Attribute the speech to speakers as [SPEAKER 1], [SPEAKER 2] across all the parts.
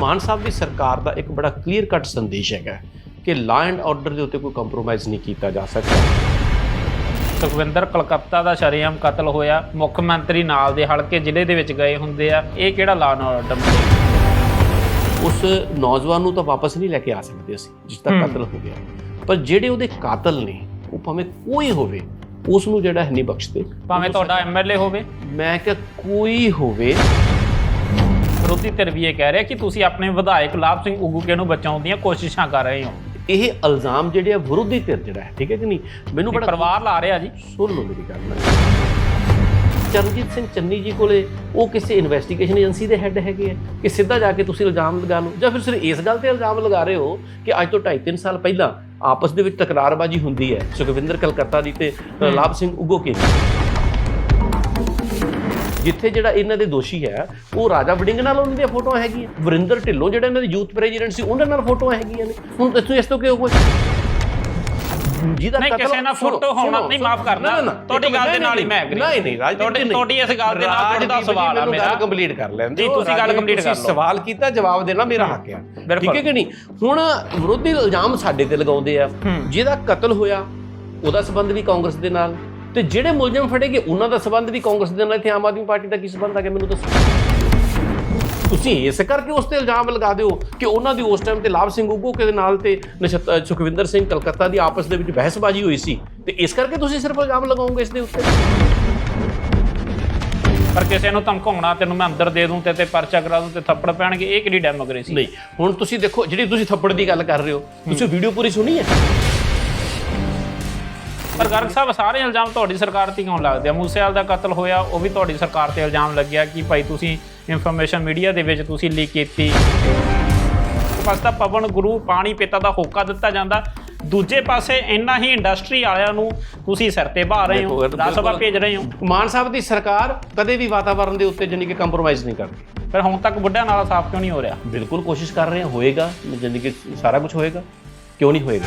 [SPEAKER 1] ਮਾਨ ਸਾਹਿਬ ਦੀ ਸਰਕਾਰ ਦਾ ਇੱਕ ਬੜਾ ਕਲੀਅਰ ਕੱਟ ਸੰਦੇਸ਼ ਹੈਗਾ ਕਿ ਲਾ ਐਂਡ ਆਰਡਰ ਦੇ ਉੱਤੇ ਕੋਈ ਕੰਪਰੋਮਾਈਜ਼ ਨਹੀਂ ਕੀਤਾ ਜਾ ਸਕਦਾ।
[SPEAKER 2] ਸੁਖਵਿੰਦਰ ਕਲਕੱਤਾ ਦਾ ਸ਼ਰੇਆਮ ਕਤਲ ਹੋਇਆ। ਮੁੱਖ ਮੰਤਰੀ ਨਾਲ ਦੇ ਹਲਕੇ ਜ਼ਿਲ੍ਹੇ ਦੇ ਵਿੱਚ ਗਏ ਹੁੰਦੇ ਆ। ਇਹ ਕਿਹੜਾ ਲਾ ਐਂਡ ਆਰਡਰ
[SPEAKER 1] ਉਸ ਨੌਜਵਾਨ ਨੂੰ ਤਾਂ ਵਾਪਸ ਨਹੀਂ ਲੈ ਕੇ ਆ ਸਕਦੇ ਅਸੀਂ ਜਿਸ ਦਾ। ਕਤਲ ਹੋ ਗਿਆ। ਪਰ ਜਿਹੜੇ ਉਹਦੇ ਕਾਤਲ ਨੇ ਉਹ ਭਾਵੇਂ ਕੋਈ ਹੋਵੇ ਉਸ ਨੂੰ ਜਿਹੜਾ ਹੈ ਨਹੀਂ ਬਖਸ਼ਦੇ।
[SPEAKER 2] ਭਾਵੇਂ ਤੁਹਾਡਾ ਐਮਐਲਏ ਹੋਵੇ।
[SPEAKER 1] ਮੈਂ ਕਿਹਾ ਕੋਈ ਹੋਵੇ
[SPEAKER 2] ਵਿਰੋਧੀ ਧਿਰ ਵੀ ਇਹ ਕਹਿ ਰਿਹਾ ਕਿ ਤੁਸੀਂ ਆਪਣੇ ਵਿਧਾਇਕ ਲਾਭ ਸਿੰਘ ਉਗੂਕੇ ਨੂੰ ਬਚਾਉਣ ਦੀਆਂ ਕੋਸ਼ਿਸ਼ਾਂ ਕਰ ਰਹੇ ਹੋ।
[SPEAKER 1] ਇਹ ਇਲਜ਼ਾਮ ਜਿਹੜੇ ਆ ਵਿਰੋਧੀ ਧਿਰ ਜਿਹੜਾ ਹੈ ਠੀਕ ਹੈ ਕਿ ਨਹੀਂ? ਮੈਨੂੰ ਬੜਾ
[SPEAKER 2] ਪਰਿਵਾਰ ਲਾ ਰਿਹਾ ਜੀ।
[SPEAKER 1] ਸੁਣ ਲਓ ਮੇਰੀ ਗੱਲ। ਚਰਨਜੀਤ ਸਿੰਘ ਚੰਨੀ ਜੀ ਕੋਲੇ ਉਹ ਕਿਸੇ ਇਨਵੈਸਟੀਗੇਸ਼ਨ ਏਜੰਸੀ ਦੇ ਹੈੱਡ ਹੈਗੇ ਆ। ਕਿ ਸਿੱਧਾ ਜਾ ਕੇ ਤੁਸੀਂ ਇਲਜ਼ਾਮ ਲਗਾ ਲਓ। ਜਾਂ ਫਿਰ ਸਿਰਫ ਇਸ ਗੱਲ ਤੇ ਇਲਜ਼ਾਮ ਲਗਾ ਰਹੇ ਹੋ ਕਿ ਅੱਜ ਤੋਂ 2.5 3 ਸਾਲ ਪਹਿਲਾਂ ਆਪਸ ਦੇ ਵਿੱਚ ਤਕਰਾਰਬਾਜ਼ੀ ਹੁੰਦੀ ਹੈ ਸੁਖਵਿੰਦਰ ਕਲਕੱਤਾ ਦੀ ਤੇ ਲਾਭ ਸਿੰਘ ਉਗੋਕੇ ਦੀ। ਜਿੱਥੇ ਜਿਹੜਾ ਇਹਨਾਂ ਦੇ ਦੋਸ਼ੀ ਹੈ ਉਹ ਰਾਜਾ ਵੜਿੰਗ ਨਾਲ ਉਹਨਾਂ ਦੀਆਂ ਫੋਟੋਆਂ ਹੈਗੀਆਂ। ਵਰਿੰਦਰ ਢਿੱਲੋਂ ਜਿਹੜਾ ਇਹਨਾਂ ਦੇ ਯੂਥ ਪ੍ਰੈਜ਼ੀਡੈਂਟ ਸੀ ਉਹਨਾਂ ਨਾਲ ਫੋਟੋਆਂ ਹੈਗੀਆਂ ਨੇ। ਹੁਣ ਇੱਥੋਂ ਇਸ ਤੋਂ ਕਿਉਂ ਕੋਈ ਜਿਹਦਾ
[SPEAKER 2] ਨਹੀਂ ਕਿਸੇ ਨਾਲ ਫੋਟੋ ਹੋਣਾ ਨਹੀਂ ਮਾਫ ਕਰਨਾ। ਤੁਹਾਡੀ ਗੱਲ ਦੇ ਨਾਲ ਹੀ ਮੈਂ agree
[SPEAKER 1] ਨਹੀਂ ਨਹੀਂ ਰਾਜਦੀਪ
[SPEAKER 2] ਤੁਹਾਡੀ ਤੁਹਾਡੀ ਇਸ ਗੱਲ ਦੇ ਨਾਲ ਤੁਹਾਡਾ ਸਵਾਲ ਆ ਮੇਰਾ
[SPEAKER 1] ਗੱਲ ਕੰਪਲੀਟ ਕਰ ਲੈਂਦੇ
[SPEAKER 2] ਜੀ, ਤੁਸੀਂ ਗੱਲ complete ਕਰ
[SPEAKER 1] ਤੁਸੀਂ
[SPEAKER 2] ਲਓ।
[SPEAKER 1] ਸਵਾਲ ਕੀਤਾ ਜਵਾਬ ਦੇਣਾ ਮੇਰਾ ਹੱਕ ਆ। ਠੀਕ ਹੈ ਕਿ ਨਹੀਂ? ਹੁਣ ਵਿਰੋਧੀ ਇਲਜ਼ਾਮ ਸਾਡੇ ਤੇ ਲਗਾਉਂਦੇ ਆ। ਜਿਹਦਾ ਕਤਲ ਹੋਇਆ ਉਹਦਾ ਸਬੰਧ ਵੀ ਕਾਂਗਰਸ ਦੇ ਨਾਲ। ਤੇ ਜਿਹੜੇ ਮੁਲਜ਼ਮ ਫੜੇ ਗਏ ਉਹਨਾਂ ਦਾ ਸਬੰਧ ਵੀ ਕਾਂਗਰਸ ਦੇ ਨਾਲ ਇੱਥੇ ਆਮ ਆਦਮੀ ਪਾਰਟੀ ਦਾ ਕੀ ਸਬੰਧ ਆ ਗਿਆ ਮੈਨੂੰ ਦੱਸੋ? ਤੁਸੀਂ ਇਸ ਕਰਕੇ ਉਸ ਤੇ ਇਲਜ਼ਾਮ ਲਗਾ ਦਿਓ ਕਿ ਉਹਨਾਂ ਦੀ ਉਸ ਟਾਈਮ ਤੇ ਲਾਭ ਸਿੰਘ ਉਗੋ ਦੇ ਨਾਲ ਤੇ ਸੁਖਵਿੰਦਰ ਸਿੰਘ ਕਲਕੱਤਾ ਦੀ ਆਪਸ ਦੇ ਵਿੱਚ ਬਹਿਸਬਾਜ਼ੀ ਹੋਈ ਸੀ। ਤੇ ਇਸ ਕਰਕੇ ਤੁਸੀਂ ਸਿਰਫ ਇਲਜ਼ਾਮ ਲਗਾਓਗੇ ਇਸ ਦੇ ਉੱਤੇ?
[SPEAKER 2] ਪਰ ਕਿਸੇ ਨੂੰ ਧਮਕਾਉਣਾ ਤੈਨੂੰ ਮੈਂ ਅੰਦਰ ਦੇ ਦੂੰ ਤੇ ਤੇ ਪਰਚਾ ਕਰਾ ਦੂੰ ਤੇ ਥੱਪੜ ਪੈਣਗੇ ਇਹ ਕਿਹੜੀ ਡੈਮੋਕ੍ਰੇਸੀ?
[SPEAKER 1] ਨਹੀਂ ਹੁਣ ਤੁਸੀਂ ਦੇਖੋ ਜਿਹੜੀ ਤੁਸੀਂ ਥੱਪੜ ਦੀ ਗੱਲ ਕਰ ਰਹੇ ਹੋ ਤੁਸੀਂ ਵੀਡੀਓ ਪੂਰੀ ਸੁਣੀ ਹੈ?
[SPEAKER 2] ਪਰ ਗਰਗ ਸਾਹਿਬ ਸਾਰੇ ਇਲਜ਼ਾਮ ਤੁਹਾਡੀ ਸਰਕਾਰ ਤੇ ਕਿਉਂ ਲੱਗਦੇ ਆ। ਮੂਸੇਵਾਲ ਦਾ ਕਤਲ ਹੋਇਆ ਉਹ ਵੀ ਤੁਹਾਡੀ ਸਰਕਾਰ ਤੇ ਇਲਜ਼ਾਮ ਲੱਗਿਆ ਕਿ ਭਾਈ ਤੁਸੀਂ ਇਨਫੋਰਮੇਸ਼ਨ ਮੀਡੀਆ ਦੇ ਵਿੱਚ ਤੁਸੀਂ ਲੀਕ ਕੀਤੀ। ਪਾਸਤਾ ਪਵਨ ਗੁਰੂ ਪਾਣੀ ਪਿਤਾ ਦਾ ਹੋਕਾ ਦਿੱਤਾ ਜਾਂਦਾ। ਦੂਜੇ ਪਾਸੇ ਇੰਨਾ ਹੀ ਇੰਡਸਟਰੀ ਵਾਲਿਆਂ ਨੂੰ ਤੁਸੀਂ ਸਿਰ ਤੇ ਬਾਹ ਰਹੇ ਹੋ
[SPEAKER 1] ਇਹ ਤਾਂ
[SPEAKER 2] ਰਾਜ ਸਭਾ
[SPEAKER 1] ਬਿਲਕੁਲ-
[SPEAKER 2] ਭੇਜ ਰਹੇ ਹੋ।
[SPEAKER 1] ਮਾਨ ਸਾਹਿਬ ਦੀ ਸਰਕਾਰ ਕਦੇ ਵੀ ਵਾਤਾਵਰਣ ਦੇ ਉੱਤੇ ਜਾਨੀ ਕਿ ਕੰਪਰੋਮਾਈਜ਼ ਨਹੀਂ ਕਰਦੀ।
[SPEAKER 2] ਫਿਰ ਹੁਣ ਤੱਕ ਬੁੱਢਿਆਂ ਨਾਲ ਸਾਫ਼ ਕਿਉਂ ਨਹੀਂ ਹੋ ਰਿਹਾ?
[SPEAKER 1] ਬਿਲਕੁਲ ਕੋਸ਼ਿਸ਼ ਕਰ ਰਹੇ ਹਾਂ ਹੋਏਗਾ ਜਾਨੀ ਕਿ ਸਾਰਾ ਕੁਝ ਹੋਏਗਾ ਕਿਉਂ ਨਹੀਂ ਹੋਏਗਾ?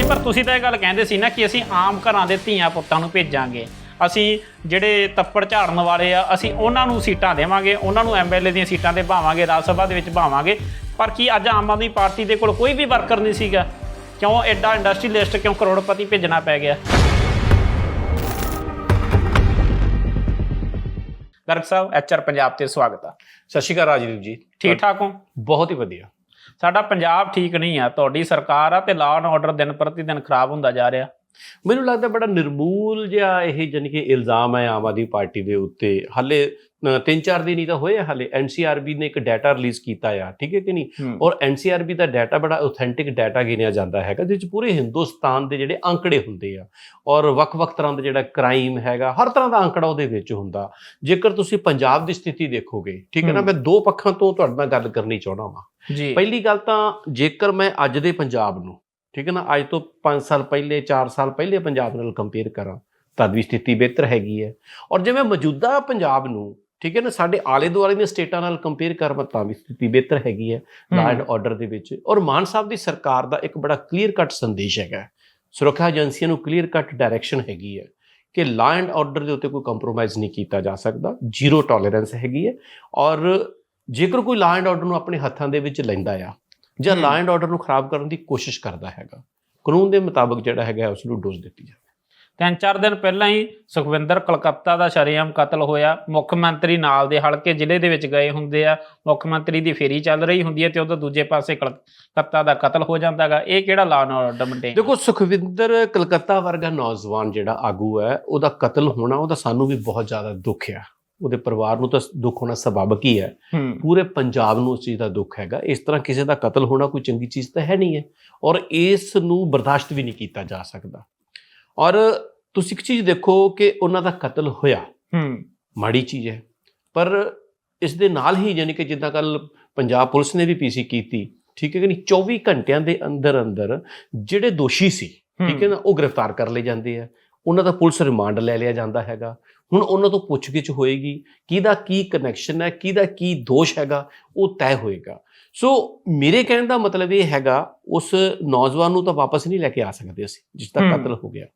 [SPEAKER 2] ਨਹੀਂ ਪਰ ਤੁਸੀਂ ਤਾਂ ਇਹ ਗੱਲ ਕਹਿੰਦੇ ਸੀ ਨਾ ਕਿ ਅਸੀਂ ਆਮ ਘਰਾਂ ਦੇ ਧੀਆਂ ਪੁੱਤਾਂ ਨੂੰ ਭੇਜਾਂਗੇ। ਅਸੀਂ ਜਿਹੜੇ ਤੱਪੜ ਝਾੜਨ ਵਾਲੇ ਆ ਅਸੀਂ ਉਹਨਾਂ ਨੂੰ ਸੀਟਾਂ ਦੇਵਾਂਗੇ ਉਹਨਾਂ ਨੂੰ ਐਮਐਲਏ ਦੀਆਂ ਸੀਟਾਂ ਤੇ ਭਾਵਾਂਗੇ ਰਾਜ ਸਭਾ ਦੇ ਵਿੱਚ ਭਾਵਾਂਗੇ। ਪਰ ਕੀ ਅੱਜ ਆਮ ਆਦਮੀ ਪਾਰਟੀ ਦੇ ਕੋਲ ਕੋਈ ਵੀ ਵਰਕਰ ਨਹੀਂ ਸੀਗਾ? ਕਿਉਂ ਐਡਾ ਇੰਡਸਟਰੀਲਿਸਟ ਕਿਉਂ ਕਰੋੜਪਤੀ ਭੇਜਣਾ ਪੈ ਗਿਆ? ਗਰਗ ਸਾਹਿਬ ਐਚਆਰ ਪੰਜਾਬ ਤੇ ਸਵਾਗਤ ਆ।
[SPEAKER 1] ਸਤਿ ਸ਼੍ਰੀ ਅਕਾਲ ਰਾਜਦੀਪ ਜੀ।
[SPEAKER 2] ਠੀਕ ਠਾਕ ਹੋ?
[SPEAKER 1] ਬਹੁਤ ਹੀ ਵਧੀਆ।
[SPEAKER 2] ਸਾਡਾ ਪੰਜਾਬ ਠੀਕ ਨਹੀਂ ਆ, ਤੁਹਾਡੀ ਸਰਕਾਰ ਆ ਤੇ ਲਾਅ ਐਂਡ ਆਰਡਰ ਦਿਨ ਪ੍ਰਤੀ ਦਿਨ ਖਰਾਬ ਹੁੰਦਾ ਜਾ ਰਿਹਾ।
[SPEAKER 1] ਮੈਨੂੰ ਲੱਗਦਾ ਬੜਾ ਨਿਰਮੂਲ ਜਿਹਾ ਇਹ ਜਾਨੀ ਕਿ ਇਲਜ਼ਾਮ ਹੈ ਆਮ ਆਦਮੀ ਪਾਰਟੀ ਦੇ ਉੱਤੇ। ਹਾਲੇ ਤਿੰਨ ਚਾਰ ਦਿਨ ਹੀ ਤਾਂ ਹੋਏ ਹਾਲੇ। ਐਨਸੀਆਰਬੀ ਨੇ ਇੱਕ ਡਾਟਾ ਰਿਲੀਜ਼ ਕੀਤਾ ਆ ਠੀਕ ਹੈ ਕਿ ਨਹੀਂ? ਔਰ ਐਨਸੀਆਰਬੀ ਦਾ ਡਾਟਾ ਬੜਾ ਆਥੈਂਟਿਕ ਡਾਟਾ ਗਿਣਿਆ ਜਾਂਦਾ ਹੈਗਾ ਜਿਸ 'ਚ ਪੂਰੇ ਹਿੰਦੁਸਤਾਨ ਦੇ ਜਿਹੜੇ ਅੰਕੜੇ ਹੁੰਦੇ ਆ ਔਰ ਵੱਖ-ਵੱਖ ਤਰ੍ਹਾਂ ਦਾ ਜਿਹੜਾ ਕ੍ਰਾਈਮ ਹੈਗਾ ਹਰ ਤਰ੍ਹਾਂ ਦਾ ਅੰਕੜਾ ਉਹਦੇ ਵਿੱਚ ਹੁੰਦਾ। ਜੇਕਰ ਤੁਸੀਂ ਪੰਜਾਬ ਦੀ ਸਥਿਤੀ ਦੇਖੋਗੇ ਠੀਕ ਹੈ ਨਾ। ਮੈਂ ਦੋ ਪੱਖਾਂ ਤੋਂ ਤੁਹਾਡੇ ਨਾਲ ਗੱਲ ਕਰਨੀ ਚਾਹੁੰਦਾ ਹਾਂ
[SPEAKER 2] ਜੀ।
[SPEAKER 1] ਪਹਿਲੀ ਗੱਲ ਤਾਂ ਜੇਕਰ ਮੈਂ ਅੱਜ ਦੇ ਪੰਜਾਬ ਨੂੰ ਠੀਕ ਹੈ ਨਾ ਅੱਜ ਤੋਂ 5 ਸਾਲ ਪਹਿਲੇ 4 ਸਾਲ ਪਹਿਲੇ ਪੰਜਾਬ ਨਾਲ ਕੰਪੇਅਰ ਕਰਾਂ ਤਦ ਵੀ ਸਥਿਤੀ ਬਿਹਤਰ ਹੈਗੀ ਹੈ। ਔਰ ਜੇ ਮੈਂ ਮੌਜੂਦਾ ਪੰਜਾਬ ਨੂੰ ਠੀਕ ਹੈ ਨਾ ਸਾਡੇ ਆਲੇ ਦੁਆਲੇ ਦੀਆਂ ਸਟੇਟਾਂ ਨਾਲ ਕੰਪੇਅਰ ਕਰਾਂ ਤਾਂ ਵੀ ਸਥਿਤੀ ਬਿਹਤਰ ਹੈਗੀ ਹੈ ਲਾ ਐਂਡ ਆਰਡਰ ਦੇ ਵਿੱਚ। ਔਰ ਮਾਨ ਸਾਹਿਬ ਦੀ ਸਰਕਾਰ ਦਾ ਇੱਕ ਬੜਾ ਕਲੀਅਰ ਕੱਟ ਸੰਦੇਸ਼ ਹੈਗਾ ਸੁਰੱਖਿਆ ਏਜੰਸੀਆਂ ਨੂੰ ਕਲੀਅਰ ਕੱਟ ਡਾਇਰੈਕਸ਼ਨ ਹੈਗੀ ਹੈ ਕਿ ਲਾ ਐਂਡ ਆਰਡਰ ਦੇ ਉੱਤੇ ਕੋਈ ਕੰਪਰੋਮਾਈਜ਼ ਨਹੀਂ ਕੀਤਾ ਜਾ ਸਕਦਾ ਜ਼ੀਰੋ ਟੋਲਰੈਂਸ ਹੈਗੀ ਹੈ। ਔਰ ਜੇਕਰ ਕੋਈ ਲਾ ਐਂਡ ਆਰਡਰ ਨੂੰ ਆਪਣੇ ਹੱਥਾਂ ਦੇ ਵਿੱਚ ਲੈਂਦਾ ਆ ਜਾਂ। ਲਾ ਐਂਡ ਆਰਡਰ ਨੂੰ ਖਰਾਬ ਕਰਨ ਦੀ ਕੋਸ਼ਿਸ਼ ਕਰਦਾ ਹੈਗਾ। ਕਾਨੂੰਨ ਦੇ ਮੁਤਾਬਕ ਜਿਹੜਾ ਹੈਗਾ ਉਸ ਨੂੰ ਡੋਜ਼ ਦਿੱਤੀ ਜਾਵੇ।
[SPEAKER 2] ਤਿੰਨ ਚਾਰ ਦਿਨ ਪਹਿਲਾਂ ਹੀ ਸੁਖਵਿੰਦਰ ਕਲਕੱਤਾ ਦਾ ਸ਼ਰੇਆਮ ਕਤਲ ਹੋਇਆ। ਮੁੱਖ ਮੰਤਰੀ ਨਾਲ ਦੇ ਹਲਕੇ ਜ਼ਿਲ੍ਹੇ ਦੇ ਵਿੱਚ ਗਏ ਹੁੰਦੇ ਆ। ਮੁੱਖ ਮੰਤਰੀ ਦੀ ਫੇਰੀ ਚੱਲ ਰਹੀ ਹੁੰਦੀ ਹੈ ਤੇ ਉਹਦਾ ਦੂਜੇ ਪਾਸੇ ਕਲਕੱਤਾ ਦਾ ਕਤਲ ਹੋ ਜਾਂਦਾਗਾ ਇਹ ਕਿਹੜਾ ਲਾ ਐਂਡ ਆਰਡਰ ਮੇਨਟੇਨ
[SPEAKER 1] ਦੇਖੋ ਸੁਖਵਿੰਦਰ ਕਲਕੱਤਾ ਵਰਗਾ ਨੌਜਵਾਨ ਜਿਹੜਾ ਆਗੂ ਹੈ ਉਹਦਾ ਕਤਲ ਹੋਣਾ ਉਹਦਾ ਸਾਨੂੰ ਵੀ ਬਹੁਤ ਜ਼ਿਆਦਾ ਦੁੱਖ ਆ ਉਹਦੇ ਪਰਿਵਾਰ ਨੂੰ ਤਾਂ ਦੁੱਖ ਹੋਣਾ ਸੁਭਾਵਿਕ ਹੀ ਹੈ। ਪੂਰੇ ਪੰਜਾਬ ਨੂੰ ਉਸ ਚੀਜ਼ ਦਾ ਦੁੱਖ ਹੈਗਾ। ਇਸ ਤਰ੍ਹਾਂ ਕਿਸੇ ਦਾ ਕਤਲ ਹੋਣਾ ਕੋਈ ਚੰਗੀ ਚੀਜ਼ ਤਾਂ ਹੈ ਨਹੀਂ ਹੈ ਔਰ ਇਸ ਨੂੰ ਬਰਦਾਸ਼ਤ ਵੀ ਨਹੀਂ ਕੀਤਾ ਜਾ ਸਕਦਾ। ਔਰ ਤੁਸੀਂ ਇੱਕ ਚੀਜ਼ ਦੇਖੋ ਕਿ ਉਹਨਾਂ ਦਾ ਕਤਲ ਹੋਇਆ।
[SPEAKER 2] ਹੂੰ।
[SPEAKER 1] ਮਾੜੀ ਚੀਜ਼ ਹੈ। ਪਰ ਇਸ ਦੇ ਨਾਲ ਹੀ ਯਾਨੀ ਕਿ ਜਿੱਦਾਂ ਕੱਲ ਪੰਜਾਬ ਪੁਲਿਸ ਨੇ ਵੀ ਪੀਸੀ ਕੀਤੀ ਠੀਕ ਹੈ ਕਿ ਨਹੀਂ? 24 ਘੰਟਿਆਂ ਦੇ ਅੰਦਰ ਅੰਦਰ ਜਿਹੜੇ ਦੋਸ਼ੀ ਸੀ ਠੀਕ ਹੈ। ਨਾ ਉਹ ਗ੍ਰਿਫਤਾਰ ਕਰ ਲਏ ਜਾਂਦੇ ਆ। ਉਹਨਾਂ ਦਾ ਪੁਲਿਸ ਰਿਮਾਂਡ ਲੈ ਲਿਆ ਜਾਂਦਾ ਹੈਗਾ। ਹੁਣ ਉਹਨਾਂ ਤੋਂ ਪੁੱਛਗਿੱਛ ਹੋਏਗੀ ਕਿਹਦਾ ਕੀ ਕਨੈਕਸ਼ਨ ਹੈ ਕਿਹਦਾ ਕੀ ਦੋਸ਼ ਹੈਗਾ ਉਹ ਤੈਅ ਹੋਏਗਾ। ਸੋ ਮੇਰੇ ਕਹਿਣ ਦਾ ਮਤਲਬ ਇਹ ਹੈਗਾ ਉਸ ਨੌਜਵਾਨ ਨੂੰ ਤਾਂ ਵਾਪਸ ਨਹੀਂ ਲੈ ਕੇ ਆ ਸਕਦੇ ਅਸੀਂ ਜਿਸ ਦਾ। ਕਤਲ ਹੋ ਗਿਆ।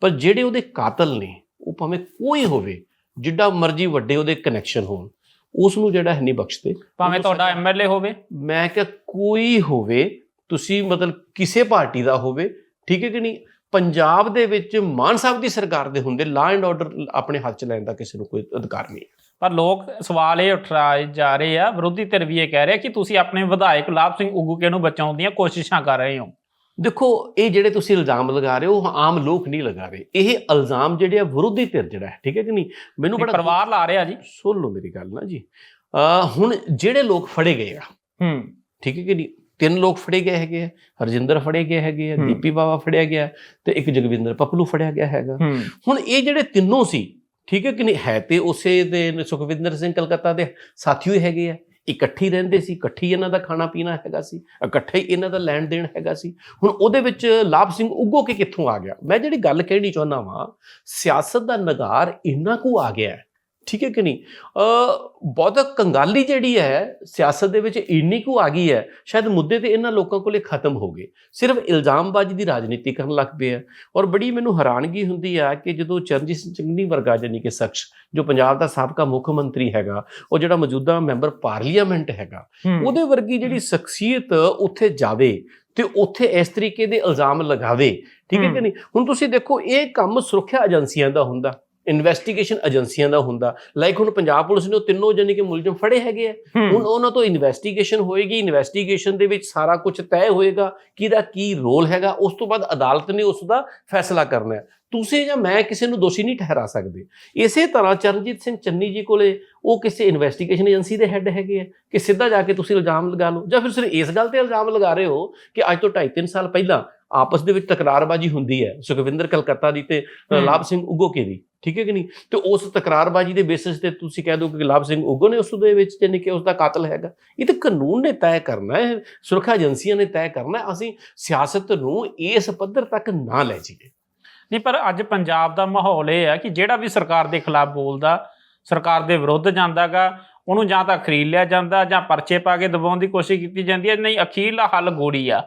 [SPEAKER 1] ਪਰ ਜਿਹੜੇ ਉਹਦੇ ਕਾਤਲ ਨੇ ਉਹ ਭਾਵੇਂ ਕੋਈ ਹੋਵੇ ਜਿੱਡਾ ਮਰਜ਼ੀ ਵੱਡੇ ਉਹਦੇ ਕਨੈਕਸ਼ਨ ਹੋਣ ਉਸ ਨੂੰ ਜਿਹੜਾ ਹੈ ਨਹੀਂ ਬਖਸ਼ਦੇ।
[SPEAKER 2] ਭਾਵੇਂ ਤੁਹਾਡਾ ਐਮਐਲਏ ਹੋਵੇ।
[SPEAKER 1] ਮੈਂ ਕਿਹਾ ਕੋਈ ਹੋਵੇ ਤੁਸੀਂ ਮਤਲਬ ਕਿਸੇ ਪਾਰਟੀ ਦਾ ਹੋਵੇ ਠੀਕ ਹੈ ਕਿ ਨਹੀਂ? ਪੰਜਾਬ ਦੇ ਵਿੱਚ ਮਾਨ ਸਾਹਿਬ ਦੀ ਸਰਕਾਰ ਦੇ ਹੁੰਦੇ ਲਾ ਐਂਡ ਆਰਡਰ ਆਪਣੇ ਹੱਥ ਚ ਲੈਣ ਦਾ ਕਿਸੇ ਨੂੰ ਕੋਈ ਅਧਿਕਾਰ ਨਹੀਂ
[SPEAKER 2] ਪਰ ਲੋਕ ਸਵਾਲ ਇਹ ਉਠਾਏ ਜਾ ਰਹੇ ਆ ਵਿਰੋਧੀ ਧਿਰ ਵੀ ਇਹ ਕਹਿ ਰਿਹਾ ਕਿ ਤੁਸੀਂ ਆਪਣੇ ਵਿਧਾਇਕ ਲਾਭ ਸਿੰਘ ਉਗੂਕੇ ਨੂੰ ਬਚਾਉਣ ਦੀਆਂ ਕੋਸ਼ਿਸ਼ਾਂ ਕਰ ਰਹੇ ਹੋ?
[SPEAKER 1] ਦੇਖੋ ਇਹ ਜਿਹੜੇ ਤੁਸੀਂ ਇਲਜ਼ਾਮ ਲਗਾ ਰਹੇ ਹੋ ਉਹ ਆਮ ਲੋਕ ਨਹੀਂ ਲਗਾ ਰਹੇ। ਇਹ ਇਲਜ਼ਾਮ ਜਿਹੜੇ ਆ ਵਿਰੋਧੀ ਧਿਰ ਜਿਹੜਾ ਹੈ ਠੀਕ ਹੈ ਕਿ ਨਹੀਂ? ਮੈਨੂੰ ਬੜਾ
[SPEAKER 2] ਪਰਿਵਾਰ ਲਾ ਰਿਹਾ ਜੀ।
[SPEAKER 1] ਸੁਣ ਲਓ ਮੇਰੀ ਗੱਲ ਨਾ ਜੀ। ਹੁਣ ਜਿਹੜੇ ਲੋਕ ਫੜੇ ਗਏ ਆ
[SPEAKER 2] ਹੂੰ।
[SPEAKER 1] ਠੀਕ ਹੈ ਕਿ ਨਹੀਂ? ਤਿੰਨ ਲੋਕ ਫੜੇ ਗਏ ਹੈਗੇ ਹਰਜਿੰਦਰ ਫੜੇ ਗਏ ਹੈਗੇ ਆ। ਦੀਪੀ ਬਾਵਾ ਫੜਿਆ ਗਿਆ ਤੇ ਇੱਕ ਜਗਵਿੰਦਰ ਪਪਲੂ ਫੜਿਆ ਗਿਆ ਹੈਗਾ। ਹੁਣ ਇਹ ਜਿਹੜੇ ਤਿੰਨੋਂ ਸੀ ਠੀਕ ਹੈ ਕਿ ਨਹੀਂ? ਹੈ ਤੇ ਉਸੇ ਦੇ ਸੁਖਵਿੰਦਰ ਸਿੰਘ ਕਲਕੱਤਾ ਦੇ ਸਾਥੀ ਹੀ ਹੈਗੇ ਆ। ਇਕੱਠੇ ਰਹਿੰਦੇ ਸੀ ਇਕੱਠੇ ਇਹਨਾਂ ਦਾ ਖਾਣਾ ਪੀਣਾ ਹੈਗਾ ਸੀ ਇਕੱਠੇ ਹੀ ਇਹਨਾਂ ਦਾ ਲੈਣ ਦੇਣ ਹੈਗਾ ਸੀ। ਹੁਣ ਉਹਦੇ ਵਿੱਚ ਲਾਭ ਸਿੰਘ ਉੱਗੋ ਕੇ ਕਿੱਥੋਂ ਆ ਗਿਆ? ਮੈਂ ਜਿਹੜੀ ਗੱਲ ਕਹਿਣੀ ਚਾਹੁੰਦਾ ਵਾਂ ਸਿਆਸਤ ਦਾ ਨਗਾਰ ਇੰਨਾ ਕੁ ਆ ਗਿਆ ਹੈ ਠੀਕ ਹੈ ਕਿ ਨਹੀਂ? ਅ ਬਹੁਤ ਕੰਗਾਲੀ ਜਿਹੜੀ ਹੈ ਸਿਆਸਤ ਦੇ ਵਿੱਚ ਇੰਨੀ ਕੁ ਆ ਗਈ ਹੈ ਸ਼ਾਇਦ ਮੁੱਦੇ ਤੇ ਇਹਨਾਂ ਲੋਕਾਂ ਕੋਲੇ ਖਤਮ ਹੋ ਗਏ। ਸਿਰਫ ਇਲਜ਼ਾਮਬਾਜ਼ੀ ਦੀ ਰਾਜਨੀਤੀ ਕਰਨ ਲੱਗ ਪਏ ਆ। ਔਰ ਬੜੀ ਮੈਨੂੰ ਹੈਰਾਨਗੀ ਹੁੰਦੀ ਆ ਕਿ ਜਦੋਂ ਚਰਨਜੀਤ ਸਿੰਘ ਚੰਨੀ ਵਰਗਾ ਜਾਨੀ ਕਿ ਸ਼ਖਸ ਜੋ ਪੰਜਾਬ ਦਾ ਸਾਬਕਾ ਮੁੱਖ ਮੰਤਰੀ ਹੈਗਾ ਉਹ ਜਿਹੜਾ ਮੌਜੂਦਾ ਮੈਂਬਰ ਪਾਰਲੀਮੈਂਟ ਹੈਗਾ ਉਹਦੇ ਵਰਗੀ ਜਿਹੜੀ ਸ਼ਖਸੀਅਤ ਉੱਥੇ ਜਾਵੇ ਤੇ ਉੱਥੇ ਇਸ ਤਰੀਕੇ ਦੇ ਇਲਜ਼ਾਮ ਲਗਾਵੇ। ਠੀਕ ਹੈ। ਕਿ। ਨਹੀਂ? ਹੁਣ ਤੁਸੀਂ ਦੇਖੋ ਇਹ ਕੰਮ ਸੁਰੱਖਿਆ ਏਜੰਸੀਆਂ ਦਾ ਹੁੰਦਾ। ਇਨਵੈਸਟੀਗੇਸ਼ਨ ਏਜੰਸੀਆਂ ਦਾ ਹੁੰਦਾ। ਲਾਈਕ ਹੁਣ ਪੰਜਾਬ ਪੁਲਿਸ ਨੇ ਉਹ ਤਿੰਨੋਂ ਜਾਨੀ ਕਿ ਮੁਲਜ਼ਮ ਫੜੇ ਹੈਗੇ ਆ। ਹੁਣ ਉਹਨਾਂ ਤੋਂ ਇਨਵੈਸਟੀਗੇਸ਼ਨ ਹੋਏਗੀ ਇਨਵੈਸਟੀਗੇਸ਼ਨ ਦੇ ਵਿੱਚ ਸਾਰਾ ਕੁਝ ਤੈਅ ਹੋਏਗਾ ਕਿਹਦਾ ਕੀ ਰੋਲ ਹੈਗਾ ਉਸ ਤੋਂ ਬਾਅਦ ਅਦਾਲਤ ਨੇ ਉਸ ਦਾ ਫੈਸਲਾ ਕਰਨਾ ਹੈ। ਤੁਸੀਂ ਜਾਂ ਮੈਂ ਕਿਸੇ ਨੂੰ ਦੋਸ਼ੀ ਨਹੀਂ ਠਹਿਰਾ ਸਕਦੇ। ਇਸੇ ਤਰ੍ਹਾਂ ਚਰਨਜੀਤ ਸਿੰਘ ਚੰਨੀ ਜੀ ਕੋਲੇ ਉਹ ਕਿਸੇ ਇਨਵੈਸਟੀਗੇਸ਼ਨ ਏਜੰਸੀ ਦੇ ਹੈੱਡ ਹੈਗੇ ਆ। ਕਿ ਸਿੱਧਾ ਜਾ ਕੇ ਤੁਸੀਂ ਇਲਜ਼ਾਮ ਲਗਾ ਲਓ। ਜਾਂ ਫਿਰ ਸਿਰਫ ਇਸ ਗੱਲ ਤੇ ਇਲਜ਼ਾਮ ਲਗਾ ਰਹੇ ਹੋ ਕਿ ਅੱਜ ਤੋਂ 2.5 ਸਾਲ ਪਹਿਲਾਂ ਆਪਸ ਦੇ ਵਿੱਚ ਤਕਰਾਰਬਾਜ਼ੀ ਹੁੰਦੀ ਹੈ ਸੁਖਵਿੰਦਰ ਕਲਕੱਤਾ ਦੀ ਤੇ। ਲਾਭ ਸਿੰਘ ਉਗੋਕੇ ਦੀ ਠੀਕ ਹੈ ਕਿ ਨਹੀਂ? ਤੇ ਉਸ ਤਕਰਾਰਬਾਜ਼ੀ ਦੇ ਬੇਸਿਸ ਤੇ ਤੁਸੀਂ ਕਹਿ ਦਿਓ ਕਿ ਲਾਭ ਸਿੰਘ ਉਗੋ ਨੇ ਉਸ ਦੇ ਵਿੱਚ ਜਾਨੀ ਕਿ ਉਸ ਦਾ ਕਾਤਲ ਹੈਗਾ। ਇਹ ਤਾਂ ਕਾਨੂੰਨ ਨੇ ਤੈਅ ਕਰਨਾ ਹੈ ਸੁਰੱਖਿਆ ਏਜੰਸੀਆਂ ਨੇ ਤੈਅ ਕਰਨਾ ਅਸੀਂ ਸਿਆਸਤ ਨੂੰ ਇਸ ਪੱਧਰ ਤੱਕ ਨਾ ਲੈ ਜਾਈਏ।
[SPEAKER 2] ਨਹੀਂ ਪਰ ਅੱਜ ਪੰਜਾਬ ਦਾ ਮਾਹੌਲ ਇਹ ਹੈ ਕਿ ਜਿਹੜਾ ਵੀ ਸਰਕਾਰ ਦੇ ਖਿਲਾਫ ਬੋਲਦਾ ਸਰਕਾਰ ਦੇ ਵਿਰੁੱਧ ਜਾਂਦਾਗਾ ਉਹਨੂੰ ਜਾਂ ਤਾਂ ਖਰੀਦ ਲਿਆ ਜਾਂਦਾ ਜਾਂ ਪਰਚੇ ਪਾ ਕੇ ਦਬਾਉਣ ਦੀ ਕੋਸ਼ਿਸ਼ ਕੀਤੀ ਜਾਂਦੀ ਹੈ ਨਹੀਂ ਅਖੀਰਲਾ ਹੱਲ ਗੋਲੀ ਆ।